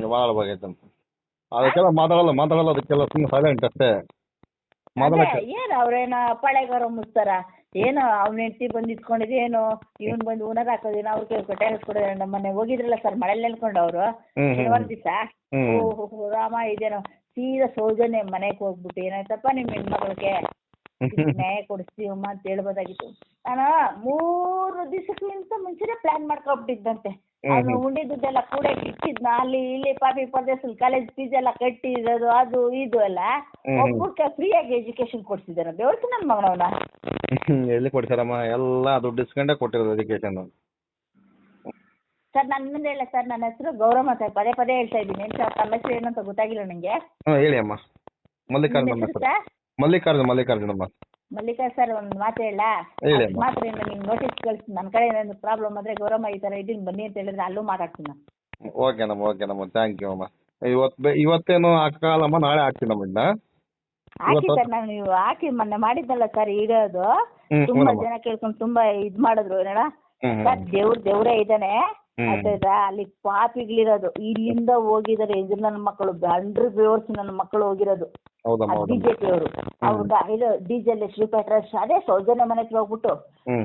Speaker 1: ಅದಕ್ಕೆಲ್ಲ ಮಾತಾಡಲ್ಲ ಮಾತಾಡಲ್ಲ ಅದಕ್ಕೆಲ್ಲ ಸುಮ್ಮನೆ ಸೈಲೆಂಟ್ ಅಷ್ಟೇ.
Speaker 2: ಏನು ಅವ್ರೇನೋ ಪಾಳೆಗಾರ ಮುಚ್ತಾರ? ಏನೋ ಅವ್ನ ಹೆಂಡತಿ ಬಂದು ಇಟ್ಕೊಂಡಿದ್ ಏನು? ಇವನ್ ಬಂದು ಉಣರ್ ಹಾಕೋದೇನು ಅವ್ರ ಕೇಳಿ ಕೊಟ್ಟೆ ಹಾಕ್ಸ್ಕೊಡೋದು ನಮ್ಮ ಮನೆ ಹೋಗಿದ್ರಲ್ಲ ಸರ್ ಮಳೆಯಲ್ಲಿ ನೆನ್ಕೊಂಡು ಅವರು? ಶನಿವಾರ ದಿವಸ? ಓಹೋ ರಾಮ ಇದೇನೋ ಸೀದಾ ಸೌಜನ್ಯ ಮನೆಗೆ ಹೋಗ್ಬಿಟ್ಟು ಏನಾಯ್ತಪ್ಪ ನಿಮ್ಮ ಹೆಣ್ಮಗಳಿಗೆ? ನ್ಯಾಯ ಕೊಡಿಸ್ತೀವಮ್ಮ ಅಂತ ಹೇಳ್ಬೋದಾಗಿತ್ತು. ನಾನು ಮೂರು ದಿವಸಕ್ಕಿಂತ ಮುಂಚೆನೆ ಪ್ಲಾನ್ ಮಾಡ್ಕೊಂಡ್ಬಿಟ್ಟಿದ್ದಂತೆ
Speaker 1: ನಾನು
Speaker 2: ಅವನು
Speaker 1: ಹ್ಮ್.
Speaker 2: ಉಂಡಿ ದುಡ್ಡೆಲ್ಲ ಕೂಡ ಇಟ್ಟಿದ್ನ. ಅಲ್ಲಿ ಇಲ್ಲಿ ಪಾಪಿ ಪ್ರದೇಶದಲ್ಲಿ ಕಾಲೇಜ್ ಫೀಸ್ ಎಲ್ಲ ಕಟ್ಟಿರೋದು ಅದು ಇದು ಎಲ್ಲ.
Speaker 1: ಒಬ್ಬಕ್ಕ
Speaker 2: ಒಬ್ಬಕ್ಕೆ ಫ್ರೀಯಾಗಿ ಎಜುಕೇಶನ್ ಕೊಡ್ಸಿದ್ದಾನೆ. ಬೆವರ್ತು ನನ್ನ ಮಗನವನ?
Speaker 1: ಎಲ್ಲಿ ಕೊಡ್ತಾರಮ್ಮ ಎಲ್ಲ ದುಡ್ಡು ಇಸ್ಕೊಂಡೆ ಕೊಟ್ಟಿರೋದು ಎಜುಕೇಶನ್
Speaker 2: ಸರ್ ನನ್ನ ಮುಂದೆ ಹೇಳ ಸರ್? ನನ್ನ ಹೆಸರು ಗೌರಮ್ಮ ಅಂತ ಪದೇ ಪದೇ ಹೇಳ್ತಾ ಇದ್ದೀನಿ. ಸರ್ ತಮ್ಮ ಹೆಸರು ಏನಂತ ಗೊತ್ತಾಗಿಲ್ಲ ನನಗೆ
Speaker 1: ಹೇಳಿ ಅಮ್ಮ. ಮಲ್ಲಿಕಾರ್ಜುನ
Speaker 2: ನಿಮ್ಮ
Speaker 1: ಮಲ್ಲಿಕಾರ್ಜುನ ಮಲ್ಲಿಕಾರ್ಜುನಮ್ಮ
Speaker 2: ಮಲ್ಲಿಕಾ ಸರ್ ಒಂದು ಮಾತು ಹೇಳ.
Speaker 1: ಹೇಳಿ ಅಮ್ಮ.
Speaker 2: ಮಾತ್ರ ನಿಮ್ಗೆ ನೋಟಿಸ್ ಕಳಿಸ್ತೀನಿ ನನ್ನ ಕಡೆ ಏನಾದ್ರು ಪ್ರಾಬ್ಲಮ್ ಆದ್ರೆ ಗೌರಮ್ಮ ಈ ತರ ಇದ್ದೀನಿ ಬನ್ನಿ ಅಂತ ಹೇಳಿದ್ರೆ ಅಲ್ಲೂ ಮಾತಾಡ್ತೀನಿ ನಾನು.
Speaker 1: ಓಕೆನಮ್ಮ ಓಕೆನಮ್ಮ ಥ್ಯಾಂಕ್ ಯು ಅಮ್ಮ. ಇವತ್ತು ಬೆ- ಇವತ್ತೇನು ಹಾಕಲ್ಲಮ್ಮ ನಾಳೆ ಹಾಕ್ತೀನಮ್ಮ ಇದನ್ನ
Speaker 2: ಹಾಕಿ
Speaker 1: ಇವತ್ತು-
Speaker 2: ಸರ್ ನಾನು ನೀವು ಹಾಕಿ ಮೊನ್ನೆ ಮಾಡಿದ್ದಲ್ಲ ಸರ್ ಇಡೋದು
Speaker 1: ಹ್ಮ್
Speaker 2: ತುಂಬಾ
Speaker 1: ಹ್ಞೂನಮ್ಮ
Speaker 2: ಜನ ಕೇಳ್ಕೊಂಡು ತುಂಬಾ ಇದ್ ಮಾಡಿದ್ರು ಏನಣ್ಣ?
Speaker 1: ಹ್ಮ್
Speaker 2: ಸರ್
Speaker 1: ಹ್ಮ್.
Speaker 2: ದೇವ್ರ ದೇವ್ರೇ ಇದ್ದಾನೆ
Speaker 1: ಹ್ಮ್.
Speaker 2: ಆಯ್ತಾ ಅಲ್ಲಿ ಪಾಪಿಗಳಿರೋದು ಇಲ್ಲಿಂದ ಹೋಗಿದ್ದಾರೆ ಎದುರು ನನ್ನ ಮಕ್ಕಳು. ಗಂಡ್ರು ಬೇವರ್ಸಿ ನನ್ನ ಮಕ್ಕಳು ಹೋಗಿರೋದು.
Speaker 1: ಹೌದಮ್ಮ ಹೌದಮ್ಮ.
Speaker 2: ಬಿಜೆಪಿ ಅವರು. ಅವ್ರ ಇದು ಡಿಜೆಲ್ ಶ್ರೀಪೇಟ್ರಸ್ ಅದೇ ಸೌಜನ್ಯ ಮನೆ ಹತ್ರ ಹೋಗ್ಬಿಟ್ಟು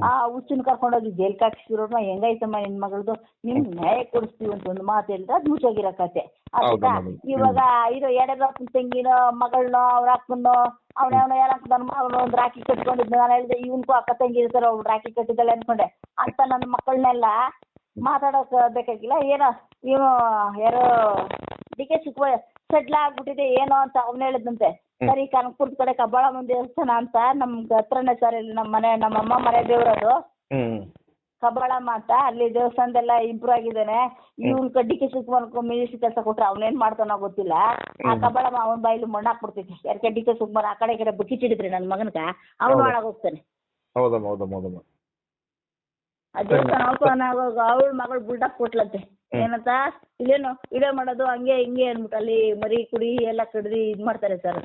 Speaker 2: ಆ ಹುಚ್ಚನ್ ಕರ್ಕೊಂಡೋಗಿ ಜೈಲ್ ಹಾಕ್ಸಿರೋರ್ನ ಹೆಂಗಾಯ್ತಮ್ಮ ನಿನ್ ಮಗಳದು? ನಿಮ್ ನ್ಯಾಯ ಕೊಡಿಸ್ತೀವಿ ಅಂತ ಒಂದು ಮಾತು ಹೇಳಿದ್ರೆ ಅದು ಮುಚ್ಚೋಗಿರೋ ಕತೆ. ಆಯ್ತಾ ಇವಾಗ ಇದು ಎಡಗಪ್ಪನ ತಂಗಿನೋ ಮಗಳನ್ನೋ ಅವ್ರ ಅಕ್ಕನೋ ಅವನ ಯಾರಕ್ಕ ನನ್ನ ಅವನು ಒಂದು ರಾಖಿ ಕಟ್ಕೊಂಡಿದ್ನ. ನಾನು ಹೇಳಿದೆ ಇವನ್ಗೂ ಅಕ್ಕ ತಂಗಿ ಇರ್ತಾರ ಅವ್ರು ರಾಖಿ ಕಟ್ಟಿದ್ದಾಳೆ ಅನ್ಕೊಂಡೆ. ಅಂತ ನನ್ನ ಮಕ್ಕಳನ್ನೆಲ್ಲ ಮಾತಾಡೋಕ್ ಬೇಕಾಗಿಲ್ಲ. ಏನೋ ಇವನು ಯಾರೋ ಡಿ ಕೆ ಶಿವಕುಮಾರ್ ಸೆಟ್ಲ್ ಆಗ್ಬಿಟ್ಟಿದೆ ಏನೋ ಅಂತ ಅವ್ನು ಹೇಳಿದಂತೆ ಸರಿ ಕನಕಪುರದ ಕಡೆ ಕಬ್ಬಾಳಮ್ಮನ ದೇವಸ್ಥಾನ ಅಂತ ನಮ್ಗೆ ಹತ್ರನೇ ಸರ್ ಇಲ್ಲಿ ನಮ್ಮ ಮನೆ ನಮ್ಮ ಅಮ್ಮ ಮನೆ ದೇವ್ರದು.
Speaker 1: ಹ್ಮ್.
Speaker 2: ಕಬ್ಬಾಳಮ್ಮ ಅಂತ ಅಲ್ಲಿ ದೇವಸ್ಥಾನದೆಲ್ಲ ಇಂಪ್ರೂವ್ ಆಗಿದ್ದಾನೆ. ಇವ್ನ ಡಿ ಕೆ ಶಿವಕುಮಾರ್ ಮಿನಿಸ್ಟ್ರಿ ಕೆಲಸ ಕೊಟ್ರೆ ಅವನೇನ್ ಮಾಡ್ತಾನೋ ಗೊತ್ತಿಲ್ಲ. ಆ. ಕಬ್ಬಾಳಮ್ಮ ಅವನ ಬಾಯಲ್ಲಿ ಮಣ್ಣು ಹಾಕ್ಬಿಡ್ತೈತಿ. ಯಾಕೆ ಡಿ ಕೆ ಶಿವಕುಮಾರ್ ಆ ಕಡೆ ಈ ಕಡೆ ಬುಕ್ಕಿ ಚಿಡಿದ್ರಿ ನನ್ನ ಮಗನ್ಗ ಅವನು ಹಾಳಾಗೋಗ್ತಾನೆ
Speaker 1: ಹೌದಮ್ಮ ಹೌದಮ್ಮ ಹೌದಮ್ಮ.
Speaker 2: ಆ ದೇವಸ್ಥಾನ ಅವಳ ಮಗಳು ಬುಲ್ಡಾಕ್ ಕೊಟ್ಲಂತೆ. ಏನಂತ ಇಲ್ಲೇನು ಇಡೇ ಮಾಡೋದು ಹಂಗೆ ಹಿಂಗೆ ಅಂದ್ಬಿಟ್ಟು ಅಲ್ಲಿ ಮರಿ ಕುಡಿ ಎಲ್ಲ ಕಡ್ದಿ ಇದ್ ಮಾಡ್ತಾರೆ ಸರ್.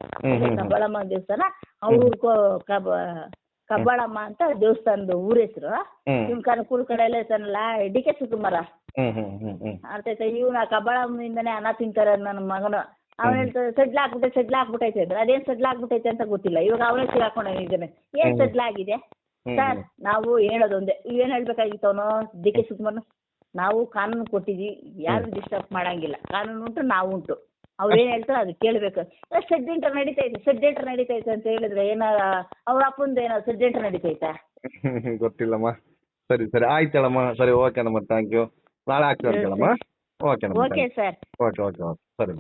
Speaker 2: ಕಬ್ಬಾಳಮ್ಮ ದೇವಸ್ಥಾನ. ಅವ್ರ ಕಬ್ಬ ಕಬ್ಬಾಳಮ್ಮ ಅಂತ ದೇವಸ್ಥಾನದ ಊರ ಹೆಸರು.
Speaker 1: ಹ್ಮ್.
Speaker 2: ಇವ್ನ ಕನಕಪುರ ಕಡೆ ಎಲ್ಲ ಇರ್ತಾನಲ್ಲ ಡಿ ಕೆ ಶಿವಕುಮಾರ ಅರ್ಥಾಯ್ತಾ ಇವ್ನ ಕಬ್ಬಾಳಮ್ಮನಿಂದನೇ ಅನ್ನ ತಿಂತಾರೆ ನನ್ನ ಮಗನು. ಅವನು ಹೇಳ್ತಾರೆ ಸಡ್ಲ ಹಾಕ್ಬಿಟ್ಟೆ ಸಡ್ಲ ಹಾಕ್ಬಿಟ್ಟೈತೆ ಅಂದ್ರೆ ಅದೇನ್ ಸಡ್ಲ ಹಾಕ್ಬಿಟ್ಟೈತೆ ಅಂತ ಗೊತ್ತಿಲ್ಲ. ಇವಾಗ ಅವನೇ ಸಿಗಾಕೊಂಡಿದ್ದಾನೆ ಏನ್ ಸಡ್ಲ ಆಗಿದೆ? ಸರ್ ನಾವು ಹೇಳೋದೊಂದೇ. ಏನ್ ಹೇಳ್ಬೇಕಾಗಿತ್ತು ಅವನು? ಡಿ ಕೆ ಶಿವಕುಮಾರ್ ನಾವು ಕಾನೂನು ಕೊಟ್ಟಿದ್ವಿ. ಯಾರು ಡಿಸ್ಟರ್ಬ್ ಮಾಡಂಗಿಲ್ಲ. ಕಾನೂನು ಉಂಟು ನಾವು ಉಂಟು. ಅವ್ರು ಏನ್ ಹೇಳ್ತಾರೆ ಅದು ಕೇಳ್ಬೇಕು. ಷಡ್ಯಂತ್ರ ನಡೀತೈತೆ ಷಡ್ಯಂತ್ರ ನಡೀತೈತೆ ಅಂತ ಹೇಳಿದ್ರೆ ಏನ ಅವ್ರ ಅಪ್ಪಂದು ಏನೋ ಷಡ್ಯಂತ್ರ ನಡೀತೈತಾ
Speaker 1: ಗೊತ್ತಿಲ್ಲಮ್ಮ. ಸರಿ ಸರಿ. ಆಯ್ತಳಮ್ಮ ಸರಿ ಓಕೆ ಓಕೆನಮ್ಮ ಥ್ಯಾಂಕ್ ಯು ನಾಳೆ ಆಗ್ತದೆ okay
Speaker 2: okay sir
Speaker 1: okay okay okay ಸರಿ.